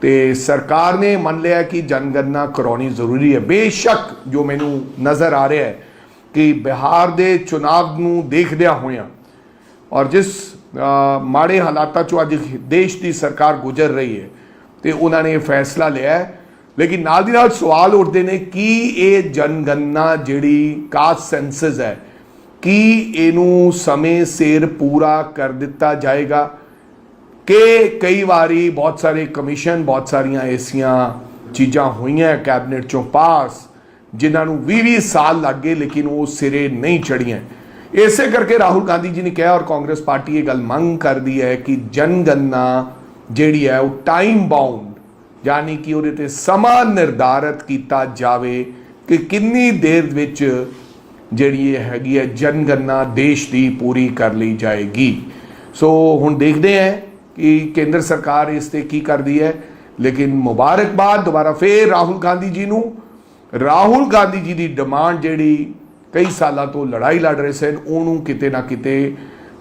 ਤੇ ਸਰਕਾਰ ਨੇ ਮੰਨ ਲਿਆ ਕਿ ਜਨਗਣਨਾ ਕਰਾਉਣੀ ਜ਼ਰੂਰੀ ਹੈ। ਬੇਸ਼ੱਕ ਜੋ ਮੈਨੂੰ ਨਜ਼ਰ ਆ ਰਿਹਾ ਹੈ ਕਿ ਬਿਹਾਰ ਦੇ ਚੁਣਾਵ ਨੂੰ ਦੇਖਦਿਆਂ ਹੋਇਆਂ ਔਰ ਜਿਸ ਮਾੜੇ ਹਾਲਾਤਾਂ ਚੋਂ ਅੱਜ ਦੇਸ਼ ਦੀ ਸਰਕਾਰ ਗੁਜ਼ਰ ਰਹੀ ਹੈ ਤੇ ਉਹਨਾਂ ਨੇ ਫੈਸਲਾ ਲਿਆ ਲੇਕਿਨ ਨਾਲ ਦੀ ਨਾਲ ਸਵਾਲ ਉੱਠਦੇ ਨੇ, ਕਿ ਇਹ ਜਨਗਣਨਾ ਜਿਹੜੀ ਕਾਸਟ ਸੈਂਸਸ ਹੈ, ਕੀ ਇਹਨੂੰ ਸਮੇਂ ਸਿਰ ਪੂਰਾ ਕਰ ਦਿੱਤਾ ਜਾਏਗਾ? ਕਿ ਕਈ ਵਾਰੀ ਬਹੁਤ ਸਾਰੇ ਕਮਿਸ਼ਨ, ਬਹੁਤ ਸਾਰੀਆਂ ਐਸੀਆਂ ਚੀਜ਼ਾਂ ਹੋਈਆਂ ਕੈਬਨਿਟ ਚੋਂ ਪਾਸ, ਜਿਨ੍ਹਾਂ ਨੂੰ 20-20 ਸਾਲ ਲੱਗ ਗਏ ਲੇਕਿਨ ਉਹ ਸਿਰੇ ਨਹੀਂ ਚੜੀਆਂ ਇਸੇ ਕਰਕੇ ਰਾਹੁਲ ਗਾਂਧੀ ਜੀ ਨੇ ਕਿਹਾ ਔਰ ਕਾਂਗਰਸ ਪਾਰਟੀ ਇਹ ਗੱਲ ਮੰਗ ਕਰਦੀ ਹੈ ਕਿ ਜਨਗਣਨਾ ਜਿਹੜੀ ਹੈ ਉਹ ਟਾਈਮ ਬਾਉਂਡ ਯਾਨੀ ਕਿ ਉਹਦੇ ਤੇ ਸਮਾਂ ਨਿਰਧਾਰਤ ਕੀਤਾ ਜਾਵੇ ਕਿ ਕਿੰਨੀ ਦੇਰ ਵਿੱਚ ਜਿਹੜੀ ਇਹ ਹੈਗੀ ਹੈ ਜਨਗਣਨਾ ਦੇਸ਼ ਦੀ ਪੂਰੀ ਕਰ ਲਈ ਜਾਏਗੀ। ਸੋ ਹੁਣ ਦੇਖਦੇ ਹਾਂ ਕਿ ਕੇਂਦਰ ਸਰਕਾਰ ਇਸ ਤੇ ਕੀ ਕਰਦੀ ਹੈ। ਲੇਕਿਨ ਮੁਬਾਰਕਬਾਦ ਦੁਬਾਰਾ ਫੇਰ ਰਾਹੁਲ ਗਾਂਧੀ ਜੀ ਨੂੰ। ਰਾਹੁਲ ਗਾਂਧੀ ਜੀ ਦੀ ਡਿਮਾਂਡ ਜਿਹੜੀ ਕਈ ਸਾਲਾਂ ਤੋਂ ਲੜਾਈ ਲੜ ਰਹੇ ਸਨ, ਉਹਨੂੰ ਕਿਤੇ ਨਾ ਕਿਤੇ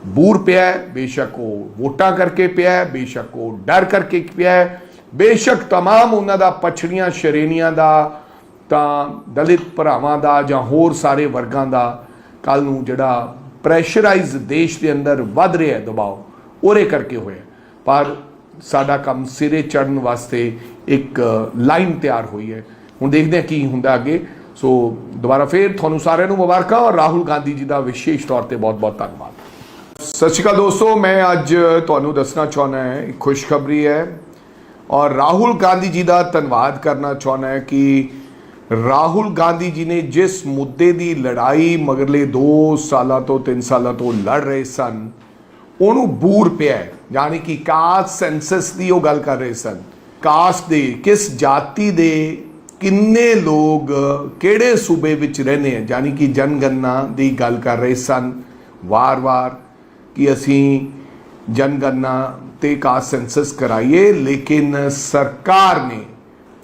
ਬੂਰ ਪਿਆ ਬੇਸ਼ੱਕ ਉਹ ਵੋਟਾਂ ਕਰਕੇ ਪਿਆ ਬੇਸ਼ੱਕ ਉਹ ਡਰ ਕਰਕੇ ਪਿਆ ਬੇਸ਼ੱਕ तमाम ਉਹਨਾਂ ਦਾ ਪਛੜੀਆਂ ਸ਼੍ਰੇਣੀਆਂ ਦਾ ਤਾਂ ਦਲਿਤ ਭਰਾਵਾਂ ਦਾ ਜਾਂ ਹੋਰ ਸਾਰੇ ਵਰਗਾਂ ਦਾ ਕੱਲ ਨੂੰ ਜਿਹੜਾ ਪ੍ਰੈਸ਼ਰਾਈਜ਼ ਦੇਸ਼ ਦੇ ਅੰਦਰ ਵੱਧ ਰਿਹਾ ਦਬਾਅ ਉਹਦੇ ਕਰਕੇ ਹੋਇਆ ਪਰ ਸਾਡਾ ਕੰਮ ਸਿਰੇ ਚੜਨ ਵਾਸਤੇ ਇੱਕ ਲਾਈਨ ਤਿਆਰ ਹੋਈ ਹੈ ਹੁਣ ਦੇਖਦੇ ਹਾਂ ਕੀ ਹੁੰਦਾ ਅੱਗੇ ਸੋ ਦੁਬਾਰਾ ਫੇਰ ਤੁਹਾਨੂੰ ਸਾਰਿਆਂ ਨੂੰ ਮੁਬਾਰਕਾਂ ਔਰ ਰਾਹੁਲ ਗਾਂਧੀ ਜੀ ਦਾ ਵਿਸ਼ੇਸ਼ ਤੌਰ ਤੇ ਬਹੁਤ-ਬਹੁਤ ਧੰਨਵਾਦ ਸਤਿ ਸ਼੍ਰੀ ਅਕਾਲ ਦੋਸਤੋ ਮੈਂ ਅੱਜ ਤੁਹਾਨੂੰ ਦੱਸਣਾ ਚਾਹੁੰਦਾ ਹਾਂ ਇੱਕ ਖੁਸ਼ਖਬਰੀ ਹੈ ਔਰ ਰਾਹੁਲ ਗਾਂਧੀ ਜੀ ਦਾ ਧੰਨਵਾਦ ਕਰਨਾ ਚਾਹੁੰਦਾ ਹਾਂ ਕਿ ਰਾਹੁਲ ਗਾਂਧੀ ਜੀ ਨੇ ਜਿਸ ਮੁੱਦੇ ਦੀ ਲੜਾਈ ਮਗਰਲੇ 2 ਸਾਲਾਂ ਤੋਂ 3 ਸਾਲਾਂ ਤੋਂ ਲੜ ਰਹੇ ਸਨ, ਉਹਨੂੰ ਬੂਰ ਪਿਆ ਹੈ। ਯਾਨੀ ਕਿ ਕਾਸਟ ਸੈਂਸਸ ਦੀ ਉਹ ਗੱਲ ਕਰ ਰਹੇ ਸਨ। ਕਾਸਟ ਦੇ, ਕਿਸ ਜਾਤੀ ਦੇ, ਕਿੰਨੇ ਲੋਕ, ਕਿਹੜੇ ਸੂਬੇ ਵਿੱਚ ਰਹਿੰਦੇ ਆ। ਯਾਨੀ ਕਿ ਜਨਗਣਨਾ ਦੀ ਗੱਲ ਕਰ ਰਹੇ ਸਨ। ਵਾਰ-ਵਾਰ ਕਿ ਅਸੀਂ ਜਨਗਣਨਾ ਤੇ ਕਾਸਟ ਸੈਂਸਸ ਕਰਾਈਏ ਲੇਕਿਨ ਸਰਕਾਰ ਨੇ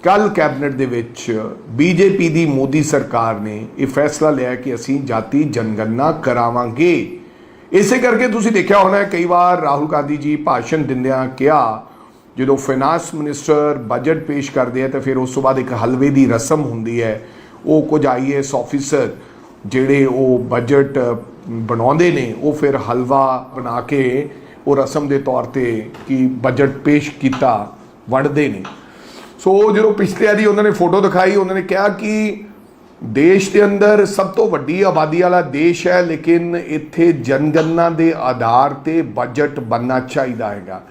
ਕੱਲ ਕੈਬਨਿਟ ਦੇ ਵਿੱਚ ਬੀਜੇਪੀ ਦੀ ਮੋਦੀ ਸਰਕਾਰ ਨੇ ਇਹ ਫੈਸਲਾ ਲਿਆ ਕਿ ਅਸੀਂ ਜਾਤੀ ਜਨਗਣਨਾ ਕਰਾਵਾਂਗੇ ਇਸੇ ਕਰਕੇ ਤੁਸੀਂ ਦੇਖਿਆ ਹੋਣਾ ਕਈ ਵਾਰ ਰਾਹੁਲ ਗਾਂਧੀ ਜੀ ਭਾਸ਼ਣ ਦਿੰਦਿਆਂ ਕਿਹਾ ਜਦੋਂ ਫਾਈਨਾਂਸ ਮਿਨਿਸਟਰ ਬਜਟ ਪੇਸ਼ ਕਰਦੇ ਆ ਤਾਂ ਫਿਰ ਉਸ ਤੋਂ ਬਾਅਦ ਇੱਕ ਹਲਵੇ ਦੀ ਰਸਮ ਹੁੰਦੀ ਹੈ ਉਹ ਕੁਝ ਆਈਏਐਸ ਆਫੀਸਰ ਜਿਹੜੇ ਉਹ ਬਜਟ ਬਣਾਉਂਦੇ ਨੇ ਉਹ ਫਿਰ ਹਲਵਾ ਬਣਾ ਕੇ ਉਹ ਰਸਮ ਦੇ ਤੌਰ ਤੇ ਕਿ ਬਜਟ ਪੇਸ਼ ਕੀਤਾ ਵੰਡਦੇ ਨੇ। ਸੋ ਜਦੋਂ ਪਿਛਲੇ ਵਾਰੀ ਉਹਨਾਂ ਨੇ ਫੋਟੋ ਦਿਖਾਈ, ਉਹਨਾਂ ਨੇ ਕਿਹਾ ਕਿ ਦੇਸ਼ ਦੇ ਅੰਦਰ ਸਭ ਤੋਂ ਵੱਡੀ ਆਬਾਦੀ ਵਾਲਾ ਦੇਸ਼ ਹੈ, ਲੇਕਿਨ ਇੱਥੇ ਜਨਗਣਨਾ ਦੇ ਆਧਾਰ ਤੇ ਬਜਟ ਬਣਨਾ ਚਾਹੀਦਾ ਹੈਗਾ।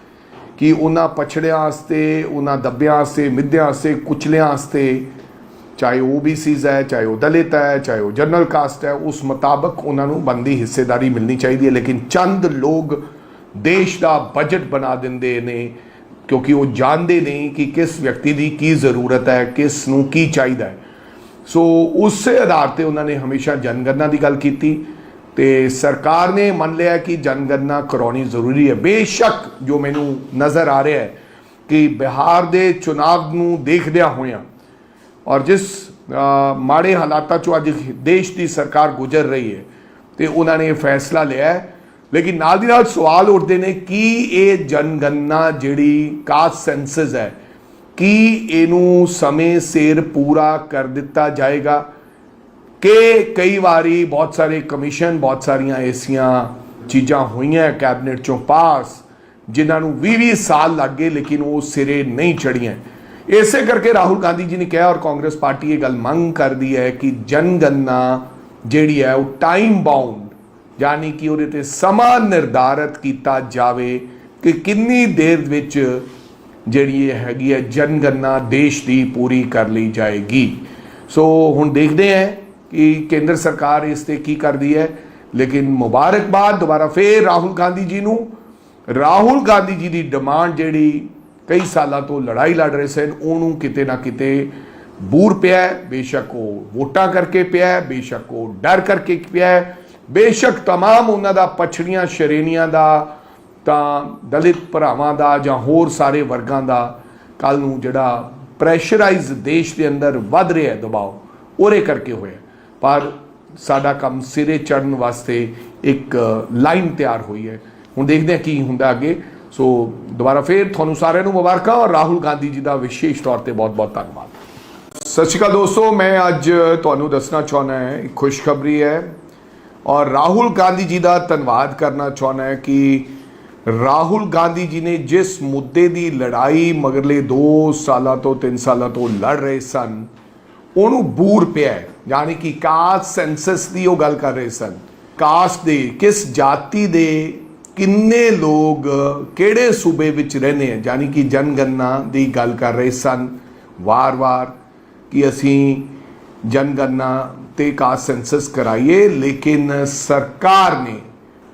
ਕਿ ਉਹਨਾਂ ਪਛੜਿਆਂ ਵਾਸਤੇ, ਉਹਨਾਂ ਦੱਬਿਆਂ ਵਾਸਤੇ, ਮਿੱਧਿਆਂ ਵਾਸਤੇ, ਕੁਚਲਿਆਂ ਵਾਸਤੇ, ਚਾਹੇ OBCs ਹੈ, ਚਾਹੇ ਉਹ ਦਲਿਤ ਹੈ, ਚਾਹੇ ਉਹ ਜਨਰਲ ਕਾਸਟ ਹੈ, ਉਸ ਮੁਤਾਬਕ ਉਹਨਾਂ ਨੂੰ ਬੰਦੀ ਹਿੱਸੇਦਾਰੀ ਮਿਲਣੀ ਚਾਹੀਦੀ ਹੈ। ਲੇਕਿਨ ਚੰਦ ਲੋਕ ਦੇਸ਼ ਦਾ ਬਜਟ ਬਣਾ ਦਿੰਦੇ ਨੇ, ਕਿਉਂਕਿ ਉਹ ਜਾਣਦੇ ਨਹੀਂ ਕਿ ਕਿਸ ਵਿਅਕਤੀ ਦੀ ਕੀ ਜ਼ਰੂਰਤ ਹੈ, ਕਿਸ ਨੂੰ ਕੀ ਚਾਹੀਦਾ ਹੈ। ਸੋ ਉਸੇ ਆਧਾਰ ਤੇ ਉਹਨਾਂ ਨੇ ਹਮੇਸ਼ਾ ਜਨਗਣਨਾ ਦੀ ਗੱਲ ਕੀਤੀ ਤੇ ਸਰਕਾਰ ਨੇ ਮੰਨ ਲਿਆ ਕਿ ਜਨਗਣਨਾ ਕਰਾਉਣੀ ਜ਼ਰੂਰੀ ਹੈ। ਬੇਸ਼ੱਕ ਜੋ ਮੈਨੂੰ ਨਜ਼ਰ ਆ ਰਿਹਾ ਹੈ ਕਿ ਬਿਹਾਰ ਦੇ ਚੁਣਾਵ ਨੂੰ ਦੇਖਦਿਆਂ ਹੋਇਆਂ ਔਰ ਜਿਸ ਮਾੜੇ ਹਾਲਾਤਾਂ ਚੋਂ ਅੱਜ ਦੇਸ਼ ਦੀ ਸਰਕਾਰ ਗੁਜ਼ਰ ਰਹੀ ਹੈ ਤੇ ਉਹਨਾਂ ਨੇ ਇਹ ਫੈਸਲਾ ਲਿਆ ਹੈ ਲੇਕਿਨ ਨਾਲ ਦੀ ਨਾਲ ਸਵਾਲ ਉੱਠਦੇ ਨੇ ਕਿ ਇਹ ਜਨਗਣਨਾ ਜਿਹੜੀ ਕਾਸਟ ਸੈਂਸਸ ਹੈ, ਕੀ ਇਹਨੂੰ ਸਮੇਂ ਸਿਰ ਪੂਰਾ ਕਰ ਦਿੱਤਾ ਜਾਏਗਾ? ਕਿ ਕਈ ਵਾਰੀ ਬਹੁਤ ਸਾਰੇ ਕਮਿਸ਼ਨ ਬਹੁਤ ਸਾਰੀਆਂ ਐਸੀਆਂ ਚੀਜ਼ਾਂ ਹੋਈਆਂ ਕੈਬਨਿਟ ਚੋਂ ਪਾਸ, ਜਿਨ੍ਹਾਂ ਨੂੰ 20-20 ਸਾਲ ਲੱਗ ਗਏ ਲੇਕਿਨ ਉਹ ਸਿਰੇ ਨਹੀਂ ਚੜੀਆਂ ਇਸੇ ਕਰਕੇ ਰਾਹੁਲ ਗਾਂਧੀ ਜੀ ਨੇ ਕਿਹਾ ਔਰ ਕਾਂਗਰਸ ਪਾਰਟੀ ਇਹ ਗੱਲ ਮੰਗ ਕਰਦੀ ਹੈ ਕਿ ਜਨਗਣਨਾ ਜਿਹੜੀ ਹੈ ਉਹ ਟਾਈਮ ਬਾਉਂਡ ਯਾਨੀ ਕਿ ਉਹਦੇ ਤੇ ਸਮਾਂ ਨਿਰਧਾਰਤ ਕੀਤਾ ਜਾਵੇ ਕਿ ਕਿੰਨੀ ਦੇਰ ਵਿੱਚ ਜਿਹੜੀ ਇਹ ਹੈਗੀ ਹੈ ਜਨਗਣਨਾ ਦੇਸ਼ ਦੀ ਪੂਰੀ ਕਰ ਲਈ ਜਾਏਗੀ। ਸੋ ਹੁਣ ਦੇਖਦੇ ਹਾਂ ਕਿ ਕੇਂਦਰ ਸਰਕਾਰ ਇਸ ਤੇ ਕੀ ਕਰਦੀ ਹੈ। ਲੇਕਿਨ ਮੁਬਾਰਕਬਾਦ ਦੁਬਾਰਾ ਫੇਰ ਰਾਹੁਲ ਗਾਂਧੀ ਜੀ ਨੂੰ। ਰਾਹੁਲ ਗਾਂਧੀ ਜੀ ਦੀ ਡਿਮਾਂਡ ਜਿਹੜੀ ਕਈ ਸਾਲਾਂ ਤੋਂ ਲੜਾਈ ਲੜ ਰਹੇ ਸਨ, ਉਹਨੂੰ ਕਿਤੇ ਨਾ ਕਿਤੇ ਬੂਰ ਪਿਆ ਬੇਸ਼ੱਕ ਉਹ ਵੋਟਾਂ ਕਰਕੇ ਪਿਆ ਬੇਸ਼ੱਕ ਉਹ ਡਰ ਕਰਕੇ ਪਿਆ ਬੇਸ਼ੱਕ तमाम ਉਹਨਾਂ ਦਾ ਪਛੜੀਆਂ ਸ਼੍ਰੇਣੀਆਂ ਦਾ ਤਾਂ ਦਲਿਤ ਭਰਾਵਾਂ ਦਾ ਜਾਂ ਹੋਰ ਸਾਰੇ ਵਰਗਾਂ ਦਾ ਕੱਲ ਨੂੰ ਜਿਹੜਾ ਪ੍ਰੈਸ਼ਰਾਈਜ਼ ਦੇਸ਼ ਦੇ ਅੰਦਰ ਵੱਧ ਰਿਹਾ ਹੈ ਦਬਾਅ ਉਹਦੇ ਕਰਕੇ ਹੋਇਆ ਪਰ ਸਾਡਾ ਕੰਮ ਸਿਰੇ ਚੜਨ ਵਾਸਤੇ ਇੱਕ ਲਾਈਨ ਤਿਆਰ ਹੋਈ ਹੈ ਹੁਣ ਦੇਖਦੇ ਹਾਂ ਕੀ ਹੁੰਦਾ ਅੱਗੇ ਸੋ ਦੁਬਾਰਾ ਫੇਰ ਤੁਹਾਨੂੰ ਸਾਰਿਆਂ ਨੂੰ ਮੁਬਾਰਕਾਂ ਔਰ ਰਾਹੁਲ ਗਾਂਧੀ ਜੀ ਦਾ ਵਿਸ਼ੇਸ਼ ਤੌਰ ਤੇ ਬਹੁਤ-ਬਹੁਤ ਧੰਨਵਾਦ ਸਤਿ ਸ਼੍ਰੀ ਅਕਾਲ ਦੋਸਤੋ ਮੈਂ ਅੱਜ ਤੁਹਾਨੂੰ ਦੱਸਣਾ ਚਾਹੁੰਦਾ ਹਾਂ ਇੱਕ ਖੁਸ਼ਖਬਰੀ ਹੈ ਔਰ ਰਾਹੁਲ ਗਾਂਧੀ ਜੀ ਦਾ ਧੰਨਵਾਦ ਕਰਨਾ ਚਾਹੁੰਦਾ ਹਾਂ ਕਿ ਰਾਹੁਲ ਗਾਂਧੀ ਜੀ ਨੇ ਜਿਸ ਮੁੱਦੇ ਦੀ ਲੜਾਈ ਮਗਰਲੇ 2 ਸਾਲਾਂ ਤੋਂ 3 ਸਾਲਾਂ ਤੋਂ ਲੜ ਰਹੇ ਸਨ, ਉਹਨੂੰ ਬੂਰ ਪਿਆ ਹੈ। ਯਾਨੀ ਕਿ ਕਾਸਟ ਸੈਂਸਸ ਦੀ ਉਹ ਗੱਲ ਕਰ ਰਹੇ ਸਨ। ਕਾਸਟ ਦੇ, ਕਿਸ ਜਾਤੀ ਦੇ, ਕਿੰਨੇ ਲੋਕ, ਕਿਹੜੇ ਸੂਬੇ ਵਿੱਚ ਰਹਿੰਦੇ ਆ। ਯਾਨੀ ਕਿ ਜਨਗਣਨਾ ਦੀ ਗੱਲ ਕਰ ਰਹੇ ਸਨ। ਵਾਰ-ਵਾਰ ਕਿ ਅਸੀਂ ਜਨਗਣਨਾ ਤੇ ਕਾਸਟ ਸੈਂਸਸ ਕਰਾਈਏ ਲੇਕਿਨ ਸਰਕਾਰ ਨੇ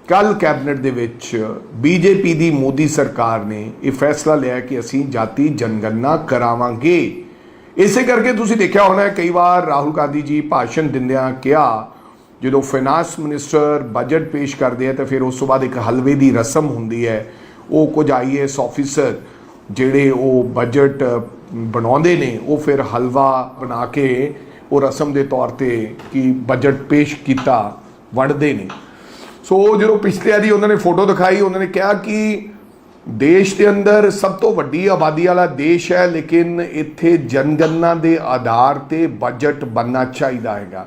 ਕੱਲ ਕੈਬਨਿਟ ਦੇ ਵਿੱਚ ਬੀਜੇਪੀ ਦੀ ਮੋਦੀ ਸਰਕਾਰ ਨੇ ਇਹ ਫੈਸਲਾ ਲਿਆ ਕਿ ਅਸੀਂ ਜਾਤੀ ਜਨਗਣਨਾ ਕਰਾਵਾਂਗੇ ਇਸੇ ਕਰਕੇ ਤੁਸੀਂ ਦੇਖਿਆ ਹੋਣਾ ਕਈ ਵਾਰ ਰਾਹੁਲ ਗਾਂਧੀ ਜੀ ਭਾਸ਼ਣ ਦਿੰਦਿਆਂ ਕਿਹਾ ਜਦੋਂ ਫਾਈਨਾਂਸ ਮਿਨਿਸਟਰ ਬਜਟ ਪੇਸ਼ ਕਰਦੇ ਆ ਤਾਂ ਫਿਰ ਉਸ ਤੋਂ ਬਾਅਦ ਇੱਕ ਹਲਵੇ ਦੀ ਰਸਮ ਹੁੰਦੀ ਹੈ ਉਹ ਕੁਝ ਆਈਏਐਸ ਆਫੀਸਰ ਜਿਹੜੇ ਉਹ ਬਜਟ ਬਣਾਉਂਦੇ ਨੇ ਉਹ ਫਿਰ ਹਲਵਾ ਬਣਾ ਕੇ ਉਹ ਰਸਮ ਦੇ ਤੌਰ ਤੇ ਕਿ ਬਜਟ ਪੇਸ਼ ਕੀਤਾ ਵੰਡਦੇ ਨੇ। ਸੋ ਜਦੋਂ ਪਿਛਲੇ ਵਾਰੀ ਉਹਨਾਂ ਨੇ ਫੋਟੋ ਦਿਖਾਈ, ਉਹਨਾਂ ਨੇ ਕਿਹਾ ਕਿ ਦੇਸ਼ ਦੇ ਅੰਦਰ ਸਭ ਤੋਂ ਵੱਡੀ ਆਬਾਦੀ ਵਾਲਾ ਦੇਸ਼ ਹੈ, ਲੇਕਿਨ ਇੱਥੇ ਜਨਗਣਨਾ ਦੇ ਆਧਾਰ ਤੇ ਬਜਟ ਬਣਨਾ ਚਾਹੀਦਾ ਹੈਗਾ।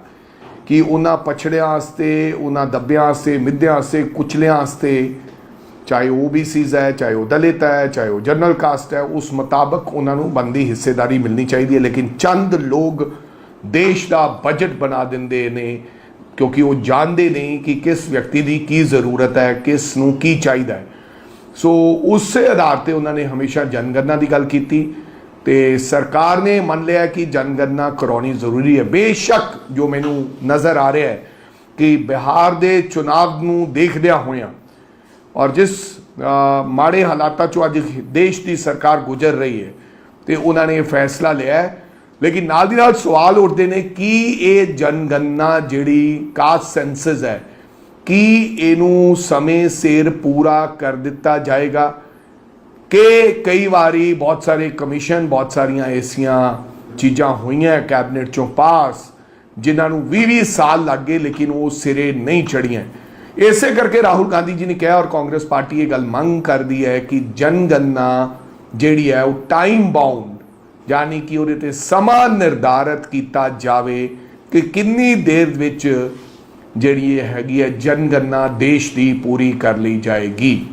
ਕਿ ਉਹਨਾਂ ਪਛੜਿਆਂ ਵਾਸਤੇ, ਉਹਨਾਂ ਦੱਬਿਆਂ ਵਾਸਤੇ, ਮਿੱਧਿਆਂ ਵਾਸਤੇ, ਕੁਚਲਿਆਂ ਵਾਸਤੇ, ਚਾਹੇ OBCs ਹੈ, ਚਾਹੇ ਉਹ ਦਲਿਤ ਹੈ, ਚਾਹੇ ਉਹ ਜਨਰਲ ਕਾਸਟ ਹੈ, ਉਸ ਮੁਤਾਬਕ ਉਹਨਾਂ ਨੂੰ ਬੰਦੀ ਹਿੱਸੇਦਾਰੀ ਮਿਲਣੀ ਚਾਹੀਦੀ ਹੈ। ਲੇਕਿਨ ਚੰਦ ਲੋਕ ਦੇਸ਼ ਦਾ ਬਜਟ ਬਣਾ ਦਿੰਦੇ ਨੇ, ਕਿਉਂਕਿ ਉਹ ਜਾਣਦੇ ਨਹੀਂ ਕਿ ਕਿਸ ਵਿਅਕਤੀ ਦੀ ਕੀ ਜ਼ਰੂਰਤ ਹੈ, ਕਿਸ ਨੂੰ ਕੀ ਚਾਹੀਦਾ ਹੈ। ਸੋ ਉਸੇ ਆਧਾਰ ਤੇ ਉਹਨਾਂ ਨੇ ਹਮੇਸ਼ਾ ਜਨਗਣਨਾ ਦੀ ਗੱਲ ਕੀਤੀ ਤੇ ਸਰਕਾਰ ਨੇ ਮੰਨ ਲਿਆ ਕਿ ਜਨਗਣਨਾ ਕਰਾਉਣੀ ਜ਼ਰੂਰੀ ਹੈ। ਬੇਸ਼ੱਕ ਜੋ ਮੈਨੂੰ ਨਜ਼ਰ ਆ ਰਿਹਾ ਹੈ ਕਿ ਬਿਹਾਰ ਦੇ ਚੁਣਾਵ ਨੂੰ ਦੇਖਦਿਆਂ ਹੋਇਆਂ ਔਰ ਜਿਸ ਮਾੜੇ ਹਾਲਾਤਾਂ ਚੋਂ ਅੱਜ ਦੇਸ਼ ਦੀ ਸਰਕਾਰ ਗੁਜ਼ਰ ਰਹੀ ਹੈ ਤੇ ਉਹਨਾਂ ਨੇ ਇਹ ਫੈਸਲਾ ਲਿਆ ਲੇਕਿਨ ਨਾਲ ਦੀ ਨਾਲ ਸਵਾਲ ਉੱਠਦੇ ਨੇ, ਕਿ ਇਹ ਜਨਗਣਨਾ ਜਿਹੜੀ ਕਾਸਟ ਸੈਂਸਸ ਹੈ, ਕੀ ਇਹਨੂੰ ਸਮੇਂ ਸਿਰ ਪੂਰਾ ਕਰ ਦਿੱਤਾ ਜਾਏਗਾ? ਕਿ ਕਈ ਵਾਰੀ ਬਹੁਤ ਸਾਰੇ ਕਮਿਸ਼ਨ, ਬਹੁਤ ਸਾਰੀਆਂ ਐਸੀਆਂ ਚੀਜ਼ਾਂ ਹੋਈਆਂ ਕੈਬਨਿਟ ਚੋਂ ਪਾਸ, ਜਿਨ੍ਹਾਂ ਨੂੰ 20-20 ਸਾਲ ਲੱਗ ਗਏ ਲੇਕਿਨ ਉਹ ਸਿਰੇ ਨਹੀਂ ਚੜੀਆਂ ਇਸੇ ਕਰਕੇ ਰਾਹੁਲ ਗਾਂਧੀ ਜੀ ਨੇ ਕਿਹਾ ਔਰ ਕਾਂਗਰਸ ਪਾਰਟੀ ਇਹ ਗੱਲ ਮੰਗ ਕਰਦੀ ਹੈ ਕਿ ਜਨਗਣਨਾ ਜਿਹੜੀ ਹੈ ਉਹ ਟਾਈਮ ਬਾਉਂਡ ਯਾਨੀ ਕਿ ਉਹਦੇ ਤੇ ਸਮਾਂ ਨਿਰਧਾਰਤ ਕੀਤਾ ਜਾਵੇ ਕਿ ਕਿੰਨੀ ਦੇਰ ਵਿੱਚ ਜਿਹੜੀ ਇਹ ਹੈਗੀ ਹੈ ਜਨਗਣਨਾ ਦੇਸ਼ ਦੀ ਪੂਰੀ ਕਰ ਲਈ ਜਾਏਗੀ।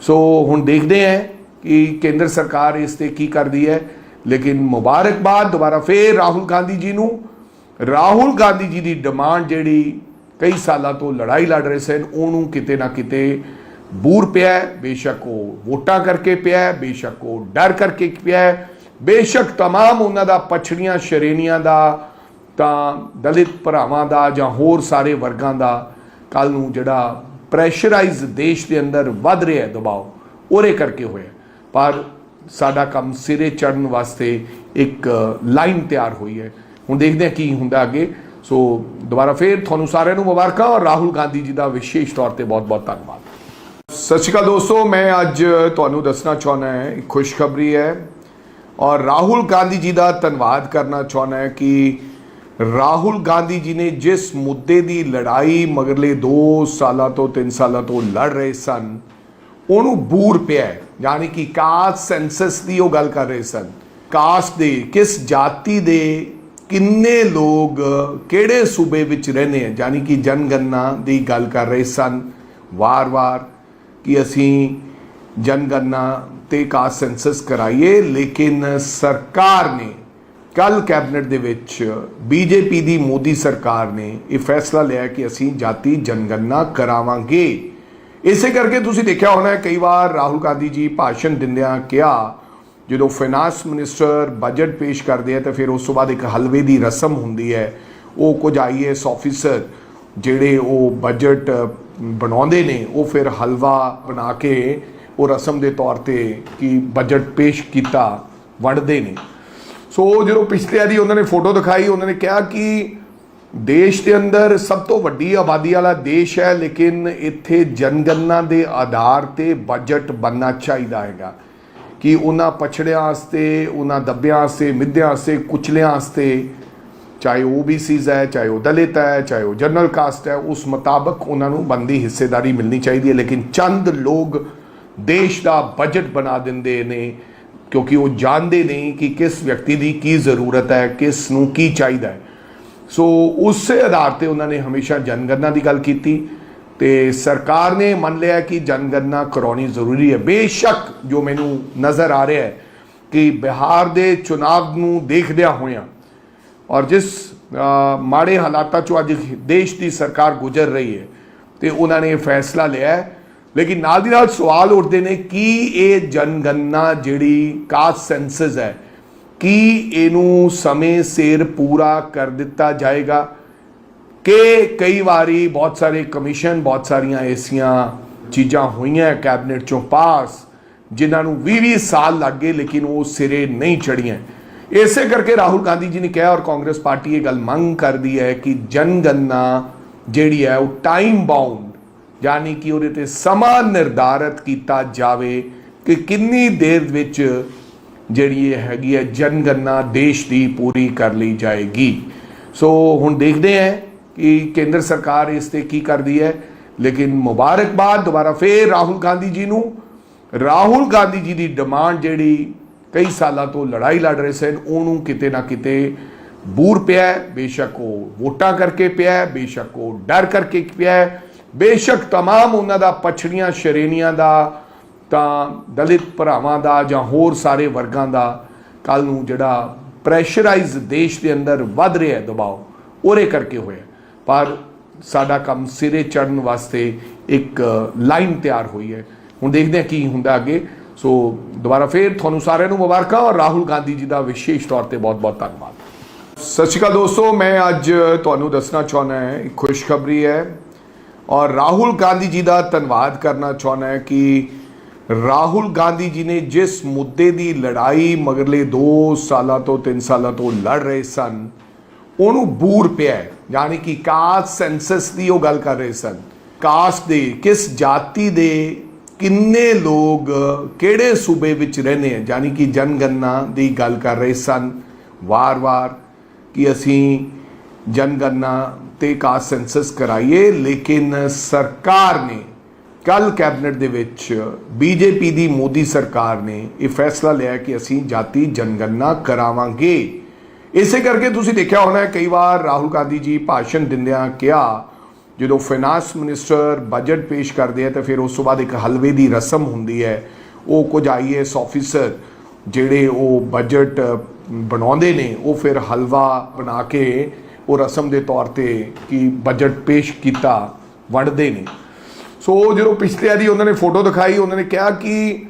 ਸੋ ਹੁਣ ਦੇਖਦੇ ਹਾਂ ਕਿ ਕੇਂਦਰ ਸਰਕਾਰ ਇਸ ਤੇ ਕੀ ਕਰਦੀ ਹੈ। ਲੇਕਿਨ ਮੁਬਾਰਕਬਾਦ, ਦੁਬਾਰਾ ਫੇਰ ਰਾਹੁਲ ਗਾਂਧੀ ਜੀ ਨੂੰ। ਰਾਹੁਲ ਗਾਂਧੀ ਜੀ ਦੀ ਡਿਮਾਂਡ ਜਿਹੜੀ ਕਈ ਸਾਲਾਂ ਤੋਂ ਲੜਾਈ ਲੜ ਰਹੇ ਸਨ, ਉਹਨੂੰ ਕਿਤੇ ਨਾ ਕਿਤੇ ਬੂਰ ਪਿਆ ਬੇਸ਼ੱਕ ਉਹ ਵੋਟਾਂ ਕਰਕੇ ਪਿਆ ਬੇਸ਼ੱਕ ਉਹ ਡਰ ਕਰਕੇ ਪਿਆ ਬੇਸ਼ੱਕ तमाम ਉਹਨਾਂ ਦਾ ਪਛੜੀਆਂ ਸ਼੍ਰੇਣੀਆਂ ਦਾ ਤਾਂ ਦਲਿਤ ਭਰਾਵਾਂ ਦਾ ਜਾਂ ਹੋਰ ਸਾਰੇ ਵਰਗਾਂ ਦਾ ਕੱਲ ਨੂੰ ਜਿਹੜਾ ਪ੍ਰੈਸ਼ਰਾਈਜ਼ ਦੇਸ਼ ਦੇ ਅੰਦਰ ਵੱਧ ਰਿਹਾ ਹੈ ਦਬਾਅ ਉਹਦੇ ਕਰਕੇ ਹੋਇਆ ਪਰ ਸਾਡਾ ਕੰਮ ਸਿਰੇ ਚੜਨ ਵਾਸਤੇ ਇੱਕ ਲਾਈਨ ਤਿਆਰ ਹੋਈ ਹੈ ਹੁਣ ਦੇਖਦੇ ਹਾਂ ਕੀ ਹੁੰਦਾ ਅੱਗੇ ਸੋ ਦੁਬਾਰਾ ਫੇਰ ਤੁਹਾਨੂੰ ਸਾਰਿਆਂ ਨੂੰ ਮੁਬਾਰਕਾਂ ਔਰ ਰਾਹੁਲ ਗਾਂਧੀ ਜੀ ਦਾ ਵਿਸ਼ੇਸ਼ ਤੌਰ ਤੇ ਬਹੁਤ-ਬਹੁਤ ਧੰਨਵਾਦ ਸਤਿ ਸ਼੍ਰੀ ਅਕਾਲ ਦੋਸਤੋ ਮੈਂ ਅੱਜ ਤੁਹਾਨੂੰ ਦੱਸਣਾ ਚਾਹੁੰਦਾ ਹਾਂ ਇੱਕ ਖੁਸ਼ਖਬਰੀ ਹੈ ਔਰ ਰਾਹੁਲ ਗਾਂਧੀ ਜੀ ਦਾ ਧੰਨਵਾਦ ਕਰਨਾ ਚਾਹੁੰਦਾ ਹਾਂ ਕਿ ਰਾਹੁਲ ਗਾਂਧੀ ਜੀ ਨੇ ਜਿਸ ਮੁੱਦੇ ਦੀ ਲੜਾਈ ਮਗਰਲੇ 2 ਸਾਲਾਂ ਤੋਂ 3 ਸਾਲਾਂ ਤੋਂ ਲੜ ਰਹੇ ਸਨ, ਉਹਨੂੰ ਬੂਰ ਪਿਆ ਹੈ। ਯਾਨੀ ਕਿ ਕਾਸਟ ਸੈਂਸਸ ਦੀ ਉਹ ਗੱਲ ਕਰ ਰਹੇ ਸਨ ਕਾਸਟ ਦੇ ਕਿਸ ਜਾਤੀ ਦੇ ਕਿੰਨੇ ਲੋਕ ਕਿਹੜੇ ਸੂਬੇ ਵਿੱਚ ਰਹਿੰਦੇ ਆ, ਯਾਨੀ ਕਿ ਜਨਗਣਨਾ ਦੀ ਗੱਲ ਕਰ ਰਹੇ ਸਨ ਵਾਰ-ਵਾਰ ਕਿ ਅਸੀਂ ਜਨਗਣਨਾ ਤੇ ਕਾਸਟ ਸੈਂਸਸ ਕਰਾਈਏ, ਲੇਕਿਨ ਸਰਕਾਰ ਨੇ ਕੱਲ ਕੈਬਨਿਟ ਦੇ ਵਿੱਚ ਬੀਜੇਪੀ ਦੀ ਮੋਦੀ ਸਰਕਾਰ ਨੇ ਇਹ ਫੈਸਲਾ ਲਿਆ ਕਿ ਅਸੀਂ ਜਾਤੀ ਜਨਗਣਨਾ ਕਰਾਵਾਂਗੇ। ਇਸੇ ਕਰਕੇ ਤੁਸੀਂ ਦੇਖਿਆ ਹੋਣਾ ਕਈ ਵਾਰ ਰਾਹੁਲ ਗਾਂਧੀ ਜੀ ਭਾਸ਼ਣ ਦਿੰਦਿਆਂ ਕਿਹਾ, ਜਦੋਂ ਫਾਈਨਾਂਸ ਮਿਨਿਸਟਰ ਬਜਟ ਪੇਸ਼ ਕਰਦੇ ਆ ਤਾਂ ਫਿਰ ਉਸ ਤੋਂ ਬਾਅਦ ਇੱਕ ਹਲਵੇ ਦੀ ਰਸਮ ਹੁੰਦੀ ਹੈ। ਉਹ ਕੁਝ ਆਈਏਐਸ ਆਫੀਸਰ ਜਿਹੜੇ ਉਹ ਬਜਟ ਬਣਾਉਂਦੇ ਨੇ, ਉਹ ਫਿਰ ਹਲਵਾ ਬਣਾ ਕੇ ਉਹ ਰਸਮ ਦੇ ਤੌਰ ਤੇ ਕਿ ਬਜਟ ਪੇਸ਼ ਕੀਤਾ, ਵੰਡਦੇ ਨੇ। ਸੋ ਜਦੋਂ ਪਿਛਲੇ ਵਾਰੀ ਉਹਨਾਂ ਨੇ ਫੋਟੋ ਦਿਖਾਈ, ਉਹਨਾਂ ਨੇ ਕਿਹਾ ਕਿ ਦੇਸ਼ ਦੇ ਅੰਦਰ ਸਭ ਤੋਂ ਵੱਡੀ ਆਬਾਦੀ ਵਾਲਾ ਦੇਸ਼ ਹੈ, ਲੇਕਿਨ ਇੱਥੇ ਜਨਗਣਨਾ ਦੇ ਆਧਾਰ ਤੇ ਬਜਟ ਬਣਨਾ ਚਾਹੀਦਾ ਹੈਗਾ। ਕਿ ਉਹਨਾਂ ਪਛੜਿਆਂ ਵਾਸਤੇ, ਉਹਨਾਂ ਦੱਬਿਆਂ ਵਾਸਤੇ, ਮਿੱਧਿਆਂ ਵਾਸਤੇ, ਕੁਚਲਿਆਂ ਵਾਸਤੇ, ਚਾਹੇ OBCs ਹੈ, ਚਾਹੇ ਉਹ ਦਲਿਤ ਹੈ, ਚਾਹੇ ਉਹ ਜਨਰਲ ਕਾਸਟ ਹੈ, ਉਸ ਮੁਤਾਬਕ ਉਹਨਾਂ ਨੂੰ ਬੰਦੀ ਹਿੱਸੇਦਾਰੀ ਮਿਲਣੀ ਚਾਹੀਦੀ ਹੈ। ਲੇਕਿਨ ਚੰਦ ਲੋਕ ਦੇਸ਼ ਦਾ ਬਜਟ ਬਣਾ ਦਿੰਦੇ ਨੇ, ਕਿਉਂਕਿ ਉਹ ਜਾਣਦੇ ਨਹੀਂ ਕਿ ਕਿਸ ਵਿਅਕਤੀ ਦੀ ਕੀ ਜ਼ਰੂਰਤ ਹੈ, ਕਿਸ ਨੂੰ ਕੀ ਚਾਹੀਦਾ ਹੈ। ਸੋ ਉਸੇ ਆਧਾਰ ਤੇ ਉਹਨਾਂ ਨੇ ਹਮੇਸ਼ਾ ਜਨਗਣਨਾ ਦੀ ਗੱਲ ਕੀਤੀ ਤੇ ਸਰਕਾਰ ਨੇ ਮੰਨ ਲਿਆ ਕਿ ਜਨਗਣਨਾ ਕਰਾਉਣੀ ਜ਼ਰੂਰੀ ਹੈ। ਬੇਸ਼ੱਕ ਜੋ ਮੈਨੂੰ ਨਜ਼ਰ ਆ ਰਿਹਾ ਹੈ ਕਿ ਬਿਹਾਰ ਦੇ ਚੁਣਾਵ ਨੂੰ ਦੇਖਦਿਆਂ ਹੋਇਆਂ ਔਰ ਜਿਸ ਮਾੜੇ ਹਾਲਾਤਾਂ ਚੋਂ ਅੱਜ ਦੇਸ਼ ਦੀ ਸਰਕਾਰ ਗੁਜ਼ਰ ਰਹੀ ਹੈ ਤੇ ਉਹਨਾਂ ਨੇ ਫੈਸਲਾ ਲਿਆ ਲੇਕਿਨ ਨਾਲ ਦੀ ਨਾਲ ਸਵਾਲ ਉੱਠਦੇ ਨੇ, ਕਿ ਇਹ ਜਨਗਣਨਾ ਜਿਹੜੀ ਕਾਸਟ ਸੈਂਸਸ ਹੈ, ਕੀ ਇਹਨੂੰ ਸਮੇਂ ਸਿਰ ਪੂਰਾ ਕਰ ਦਿੱਤਾ ਜਾਏਗਾ? ਕਿ ਕਈ ਵਾਰੀ ਬਹੁਤ ਸਾਰੇ ਕਮਿਸ਼ਨ, ਬਹੁਤ ਸਾਰੀਆਂ ਐਸੀਆਂ ਚੀਜ਼ਾਂ ਹੋਈਆਂ ਕੈਬਨਿਟ ਚੋਂ ਪਾਸ, ਜਿਨ੍ਹਾਂ ਨੂੰ 20-20 ਸਾਲ ਲੱਗ ਗਏ ਲੇਕਿਨ ਉਹ ਸਿਰੇ ਨਹੀਂ ਚੜੀਆਂ ਇਸੇ ਕਰਕੇ ਰਾਹੁਲ ਗਾਂਧੀ ਜੀ ਨੇ ਕਿਹਾ ਔਰ ਕਾਂਗਰਸ ਪਾਰਟੀ ਇਹ ਗੱਲ ਮੰਗ ਕਰਦੀ ਹੈ ਕਿ ਜਨਗਣਨਾ ਜਿਹੜੀ ਹੈ ਉਹ ਟਾਈਮ ਬਾਉਂਡ ਯਾਨੀ ਕਿ ਉਹਦੇ ਤੇ ਸਮਾਂ ਨਿਰਧਾਰਤ ਕੀਤਾ ਜਾਵੇ ਕਿ ਕਿੰਨੀ ਦੇਰ ਵਿੱਚ ਜਿਹੜੀ ਇਹ ਹੈਗੀ ਹੈ ਜਨਗਣਨਾ ਦੇਸ਼ ਦੀ ਪੂਰੀ ਕਰ ਲਈ ਜਾਏਗੀ। ਸੋ ਹੁਣ ਦੇਖਦੇ ਹਾਂ ਕਿ ਕੇਂਦਰ ਸਰਕਾਰ ਇਸ ਤੇ ਕੀ ਕਰਦੀ ਹੈ। ਲੇਕਿਨ ਮੁਬਾਰਕਬਾਦ ਦੁਬਾਰਾ ਫੇਰ ਰਾਹੁਲ ਗਾਂਧੀ ਜੀ ਨੂੰ। ਰਾਹੁਲ ਗਾਂਧੀ ਜੀ ਦੀ ਡਿਮਾਂਡ ਜਿਹੜੀ ਕਈ ਸਾਲਾਂ ਤੋਂ ਲੜਾਈ ਲੜ ਰਹੇ ਸਨ, ਉਹਨੂੰ ਕਿਤੇ ਨਾ ਕਿਤੇ ਬੂਰ ਪਿਆ ਬੇਸ਼ੱਕ ਉਹ ਵੋਟਾਂ ਕਰਕੇ ਪਿਆ ਬੇਸ਼ੱਕ ਉਹ ਡਰ ਕਰਕੇ ਪਿਆ ਬੇਸ਼ੱਕ तमाम ਉਹਨਾਂ ਦਾ ਪਛੜੀਆਂ ਸ਼੍ਰੇਣੀਆਂ ਦਾ ਤਾਂ ਦਲਿਤ ਭਰਾਵਾਂ ਦਾ ਜਾਂ ਹੋਰ ਸਾਰੇ ਵਰਗਾਂ ਦਾ ਕੱਲ ਨੂੰ ਜਿਹੜਾ ਪ੍ਰੈਸ਼ਰਾਈਜ਼ ਦੇਸ਼ ਦੇ ਅੰਦਰ ਵੱਧ ਰਿਹਾ ਹੈ ਦਬਾਅ ਉਹਦੇ ਕਰਕੇ ਹੋਇਆ ਪਰ ਸਾਡਾ ਕੰਮ ਸਿਰੇ ਚੜਨ ਵਾਸਤੇ ਇੱਕ ਲਾਈਨ ਤਿਆਰ ਹੋਈ ਹੈ ਹੁਣ ਦੇਖਦੇ ਹਾਂ ਕੀ ਹੁੰਦਾ ਅੱਗੇ ਸੋ ਦੁਬਾਰਾ ਫੇਰ ਤੁਹਾਨੂੰ ਸਾਰਿਆਂ ਨੂੰ ਮੁਬਾਰਕਾਂ ਔਰ ਰਾਹੁਲ ਗਾਂਧੀ ਜੀ ਦਾ ਵਿਸ਼ੇਸ਼ ਤੌਰ ਤੇ ਬਹੁਤ-ਬਹੁਤ ਧੰਨਵਾਦ ਸਤਿ ਸ਼੍ਰੀ ਅਕਾਲ ਦੋਸਤੋ ਮੈਂ ਅੱਜ ਤੁਹਾਨੂੰ ਦੱਸਣਾ ਚਾਹੁੰਦਾ ਹਾਂ ਇੱਕ ਖੁਸ਼ਖਬਰੀ ਹੈ ਔਰ ਰਾਹੁਲ ਗਾਂਧੀ ਜੀ ਦਾ ਧੰਨਵਾਦ ਕਰਨਾ ਚਾਹੁੰਦਾ ਹਾਂ ਕਿ ਰਾਹੁਲ ਗਾਂਧੀ ਜੀ ਨੇ ਜਿਸ ਮੁੱਦੇ ਦੀ ਲੜਾਈ ਮਗਰਲੇ 2 ਸਾਲਾਂ ਤੋਂ 3 ਸਾਲਾਂ ਤੋਂ ਲੜ ਰਹੇ ਸਨ, ਉਹਨੂੰ ਬੂਰ ਪਿਆ ਹੈ। ਯਾਨੀ ਕਿ ਕਾਸਟ ਸੈਂਸਸ ਦੀ ਉਹ ਗੱਲ ਕਰ ਰਹੇ ਸਨ ਕਾਸਟ ਦੇ ਕਿਸ ਜਾਤੀ ਦੇ ਕਿੰਨੇ ਲੋਕ ਕਿਹੜੇ ਸੂਬੇ ਵਿੱਚ ਰਹਿੰਦੇ ਆ, ਯਾਨੀ ਕਿ ਜਨਗਣਨਾ ਦੀ ਗੱਲ ਕਰ ਰਹੇ ਸਨ ਵਾਰ-ਵਾਰ ਕਿ ਅਸੀਂ ਜਨਗਣਨਾ ਤੇ ਕਾਸਟ ਸੈਂਸਸ ਕਰਾਈਏ, ਲੇਕਿਨ ਸਰਕਾਰ ਨੇ ਕੱਲ ਕੈਬਨਿਟ ਦੇ ਵਿੱਚ ਬੀਜੇਪੀ ਦੀ ਮੋਦੀ ਸਰਕਾਰ ਨੇ ਇਹ ਫੈਸਲਾ ਲਿਆ ਕਿ ਅਸੀਂ ਜਾਤੀ ਜਨਗਣਨਾ ਕਰਾਵਾਂਗੇ। ਇਸੇ ਕਰਕੇ ਤੁਸੀਂ ਦੇਖਿਆ ਹੋਣਾ ਕਈ ਵਾਰ ਰਾਹੁਲ ਗਾਂਧੀ ਜੀ ਭਾਸ਼ਣ ਦਿੰਦਿਆਂ ਕਿਹਾ, ਜਦੋਂ ਫਾਈਨਾਂਸ ਮਿਨਿਸਟਰ ਬਜਟ ਪੇਸ਼ ਕਰਦੇ ਆ ਤਾਂ ਫਿਰ ਉਸ ਤੋਂ ਬਾਅਦ ਇੱਕ ਹਲਵੇ ਦੀ ਰਸਮ ਹੁੰਦੀ ਹੈ। ਉਹ ਕੁਝ ਆਈਏਐਸ ਆਫੀਸਰ ਜਿਹੜੇ ਉਹ ਬਜਟ ਬਣਾਉਂਦੇ ਨੇ, ਉਹ ਫਿਰ ਹਲਵਾ ਬਣਾ ਕੇ ਉਹ ਰਸਮ ਦੇ ਤੌਰ ਤੇ ਕਿ ਬਜਟ ਪੇਸ਼ ਕੀਤਾ, ਵੰਡਦੇ ਨੇ। ਸੋ ਜਦੋਂ ਪਿਛਲੇ ਵਾਰੀ ਉਹਨਾਂ ਨੇ ਫੋਟੋ ਦਿਖਾਈ, ਉਹਨਾਂ ਨੇ ਕਿਹਾ ਕਿ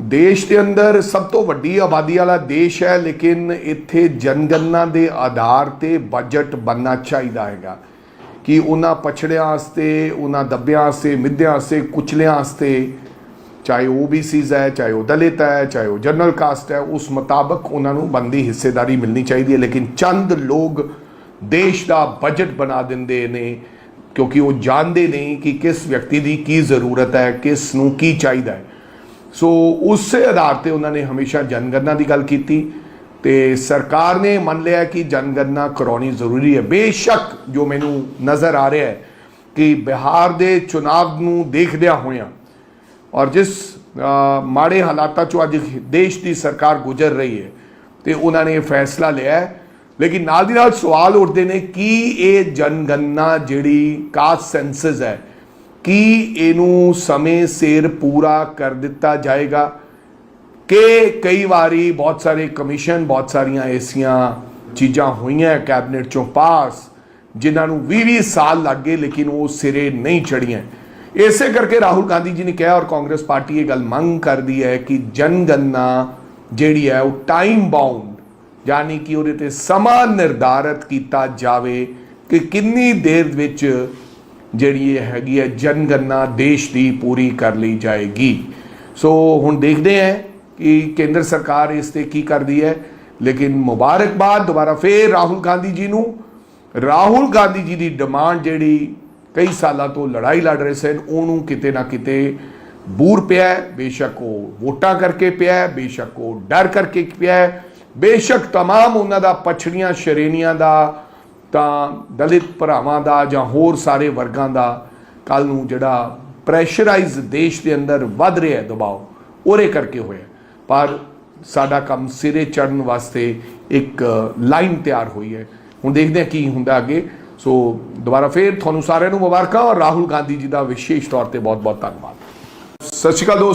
ਦੇਸ਼ ਦੇ ਅੰਦਰ ਸਭ ਤੋਂ ਵੱਡੀ ਆਬਾਦੀ ਵਾਲਾ ਦੇਸ਼ ਹੈ, ਲੇਕਿਨ ਇੱਥੇ ਜਨਗਣਨਾ ਦੇ ਆਧਾਰ ਤੇ ਬਜਟ ਬਣਨਾ ਚਾਹੀਦਾ ਹੈਗਾ। ਕਿ ਉਹਨਾਂ ਪਛੜਿਆਂ ਵਾਸਤੇ, ਉਹਨਾਂ ਦੱਬਿਆਂ ਵਾਸਤੇ, ਮਿੱਧਿਆਂ ਵਾਸਤੇ, ਕੁਚਲਿਆਂ ਵਾਸਤੇ, ਚਾਹੇ OBCs ਹੈ, ਚਾਹੇ ਉਹ ਦਲਿਤ ਹੈ, ਚਾਹੇ ਉਹ ਜਨਰਲ ਕਾਸਟ ਹੈ, ਉਸ ਮੁਤਾਬਕ ਉਹਨਾਂ ਨੂੰ ਬੰਦੀ ਹਿੱਸੇਦਾਰੀ ਮਿਲਣੀ ਚਾਹੀਦੀ ਹੈ। ਲੇਕਿਨ ਚੰਦ ਲੋਕ ਦੇਸ਼ ਦਾ ਬਜਟ ਬਣਾ ਦਿੰਦੇ ਨੇ, ਕਿਉਂਕਿ ਉਹ ਜਾਣਦੇ ਨਹੀਂ ਕਿ ਕਿਸ ਵਿਅਕਤੀ ਦੀ ਕੀ ਜ਼ਰੂਰਤ ਹੈ, ਕਿਸ ਨੂੰ ਕੀ ਚਾਹੀਦਾ ਹੈ। ਸੋ ਉਸੇ ਆਧਾਰ ਤੇ ਉਹਨਾਂ ਨੇ ਹਮੇਸ਼ਾ ਜਨਗਣਨਾ ਦੀ ਗੱਲ ਕੀਤੀ ਤੇ ਸਰਕਾਰ ਨੇ ਮੰਨ ਲਿਆ ਕਿ ਜਨਗਣਨਾ ਕਰਾਉਣੀ ਜ਼ਰੂਰੀ ਹੈ। ਬੇਸ਼ੱਕ ਜੋ ਮੈਨੂੰ ਨਜ਼ਰ ਆ ਰਿਹਾ ਹੈ ਕਿ ਬਿਹਾਰ ਦੇ ਚੁਣਾਵ ਨੂੰ ਦੇਖਦਿਆਂ ਹੋਇਆਂ ਔਰ ਜਿਸ ਮਾੜੇ ਹਾਲਾਤਾਂ ਚੋਂ ਅੱਜ ਦੇਸ਼ ਦੀ ਸਰਕਾਰ ਗੁਜ਼ਰ ਰਹੀ ਹੈ ਤੇ ਉਹਨਾਂ ਨੇ ਇਹ ਫੈਸਲਾ ਲਿਆ ਲੇਕਿਨ ਨਾਲ ਦੀ ਨਾਲ ਸਵਾਲ ਉੱਠਦੇ ਨੇ, ਕਿ ਇਹ ਜਨਗਣਨਾ ਜਿਹੜੀ ਕਾਸਟ ਸੈਂਸਸ ਹੈ, ਕੀ ਇਹਨੂੰ ਸਮੇਂ ਸਿਰ ਪੂਰਾ ਕਰ ਦਿੱਤਾ ਜਾਏਗਾ? ਕਿ ਕਈ ਵਾਰੀ ਬਹੁਤ ਸਾਰੇ ਕਮਿਸ਼ਨ, ਬਹੁਤ ਸਾਰੀਆਂ ਐਸੀਆਂ ਚੀਜ਼ਾਂ ਹੋਈਆਂ ਕੈਬਨਿਟ ਚੋਂ ਪਾਸ, ਜਿਨ੍ਹਾਂ ਨੂੰ 20-20 ਸਾਲ ਲੱਗ ਗਏ ਲੇਕਿਨ ਉਹ ਸਿਰੇ ਨਹੀਂ ਚੜੀਆਂ ਇਸੇ ਕਰਕੇ ਰਾਹੁਲ ਗਾਂਧੀ ਜੀ ਨੇ ਕਿਹਾ ਔਰ ਕਾਂਗਰਸ ਪਾਰਟੀ ਇਹ ਗੱਲ ਮੰਗ ਕਰਦੀ ਹੈ ਕਿ ਜਨਗਣਨਾ ਜਿਹੜੀ ਹੈ ਉਹ ਟਾਈਮ ਬਾਉਂਡ ਯਾਨੀ ਕਿ ਉਹਦੇ ਤੇ ਸਮਾਂ ਨਿਰਧਾਰਤ ਕੀਤਾ ਜਾਵੇ ਕਿ ਕਿੰਨੀ ਦੇਰ ਵਿੱਚ ਜਿਹੜੀ ਇਹ ਹੈਗੀ ਹੈ ਜਨਗਣਨਾ ਦੇਸ਼ ਦੀ ਪੂਰੀ ਕਰ ਲਈ ਜਾਏਗੀ। ਸੋ ਹੁਣ ਦੇਖਦੇ ਹਾਂ ਕਿ ਕੇਂਦਰ ਸਰਕਾਰ ਇਸ ਤੇ ਕੀ ਕਰਦੀ ਹੈ। ਲੇਕਿਨ ਮੁਬਾਰਕਬਾਦ ਦੁਬਾਰਾ ਫੇਰ ਰਾਹੁਲ ਗਾਂਧੀ ਜੀ ਨੂੰ। ਰਾਹੁਲ ਗਾਂਧੀ ਜੀ ਦੀ ਡਿਮਾਂਡ ਜਿਹੜੀ ਕਈ ਸਾਲਾਂ ਤੋਂ ਲੜਾਈ ਲੜ ਰਹੇ ਸਨ, ਉਹਨੂੰ ਕਿਤੇ ਨਾ ਕਿਤੇ ਬੂਰ ਪਿਆ ਬੇਸ਼ੱਕ ਉਹ ਵੋਟਾਂ ਕਰਕੇ ਪਿਆ ਬੇਸ਼ੱਕ ਉਹ ਡਰ ਕਰਕੇ ਪਿਆ ਬੇਸ਼ੱਕ तमाम ਉਹਨਾਂ ਦਾ ਪਛੜੀਆਂ ਸ਼੍ਰੇਣੀਆਂ ਦਾ ਤਾਂ ਦਲਿਤ ਭਰਾਵਾਂ ਦਾ ਜਾਂ ਹੋਰ ਸਾਰੇ ਵਰਗਾਂ ਦਾ ਕੱਲ ਨੂੰ ਜਿਹੜਾ ਪ੍ਰੈਸ਼ਰਾਈਜ਼ ਦੇਸ਼ ਦੇ ਅੰਦਰ ਵੱਧ ਰਿਹਾ ਹੈ ਦਬਾਅ ਉਹਦੇ ਕਰਕੇ ਹੋਇਆ ਪਰ ਸਾਡਾ ਕੰਮ ਸਿਰੇ ਚੜਨ ਵਾਸਤੇ ਇੱਕ ਲਾਈਨ ਤਿਆਰ ਹੋਈ ਹੈ ਹੁਣ ਦੇਖਦੇ ਹਾਂ ਕੀ ਹੁੰਦਾ ਅੱਗੇ ਸੋ ਦੁਬਾਰਾ ਫੇਰ ਤੁਹਾਨੂੰ ਸਾਰਿਆਂ ਨੂੰ ਮੁਬਾਰਕਾਂ ਔਰ ਰਾਹੁਲ ਗਾਂਧੀ ਜੀ ਦਾ ਵਿਸ਼ੇਸ਼ ਤੌਰ ਤੇ ਬਹੁਤ ਬਹੁਤ ਧੰਨਵਾਦ ਸਤਿ ਸ਼੍ਰੀ ਅਕਾਲ ਦੋਸਤੋ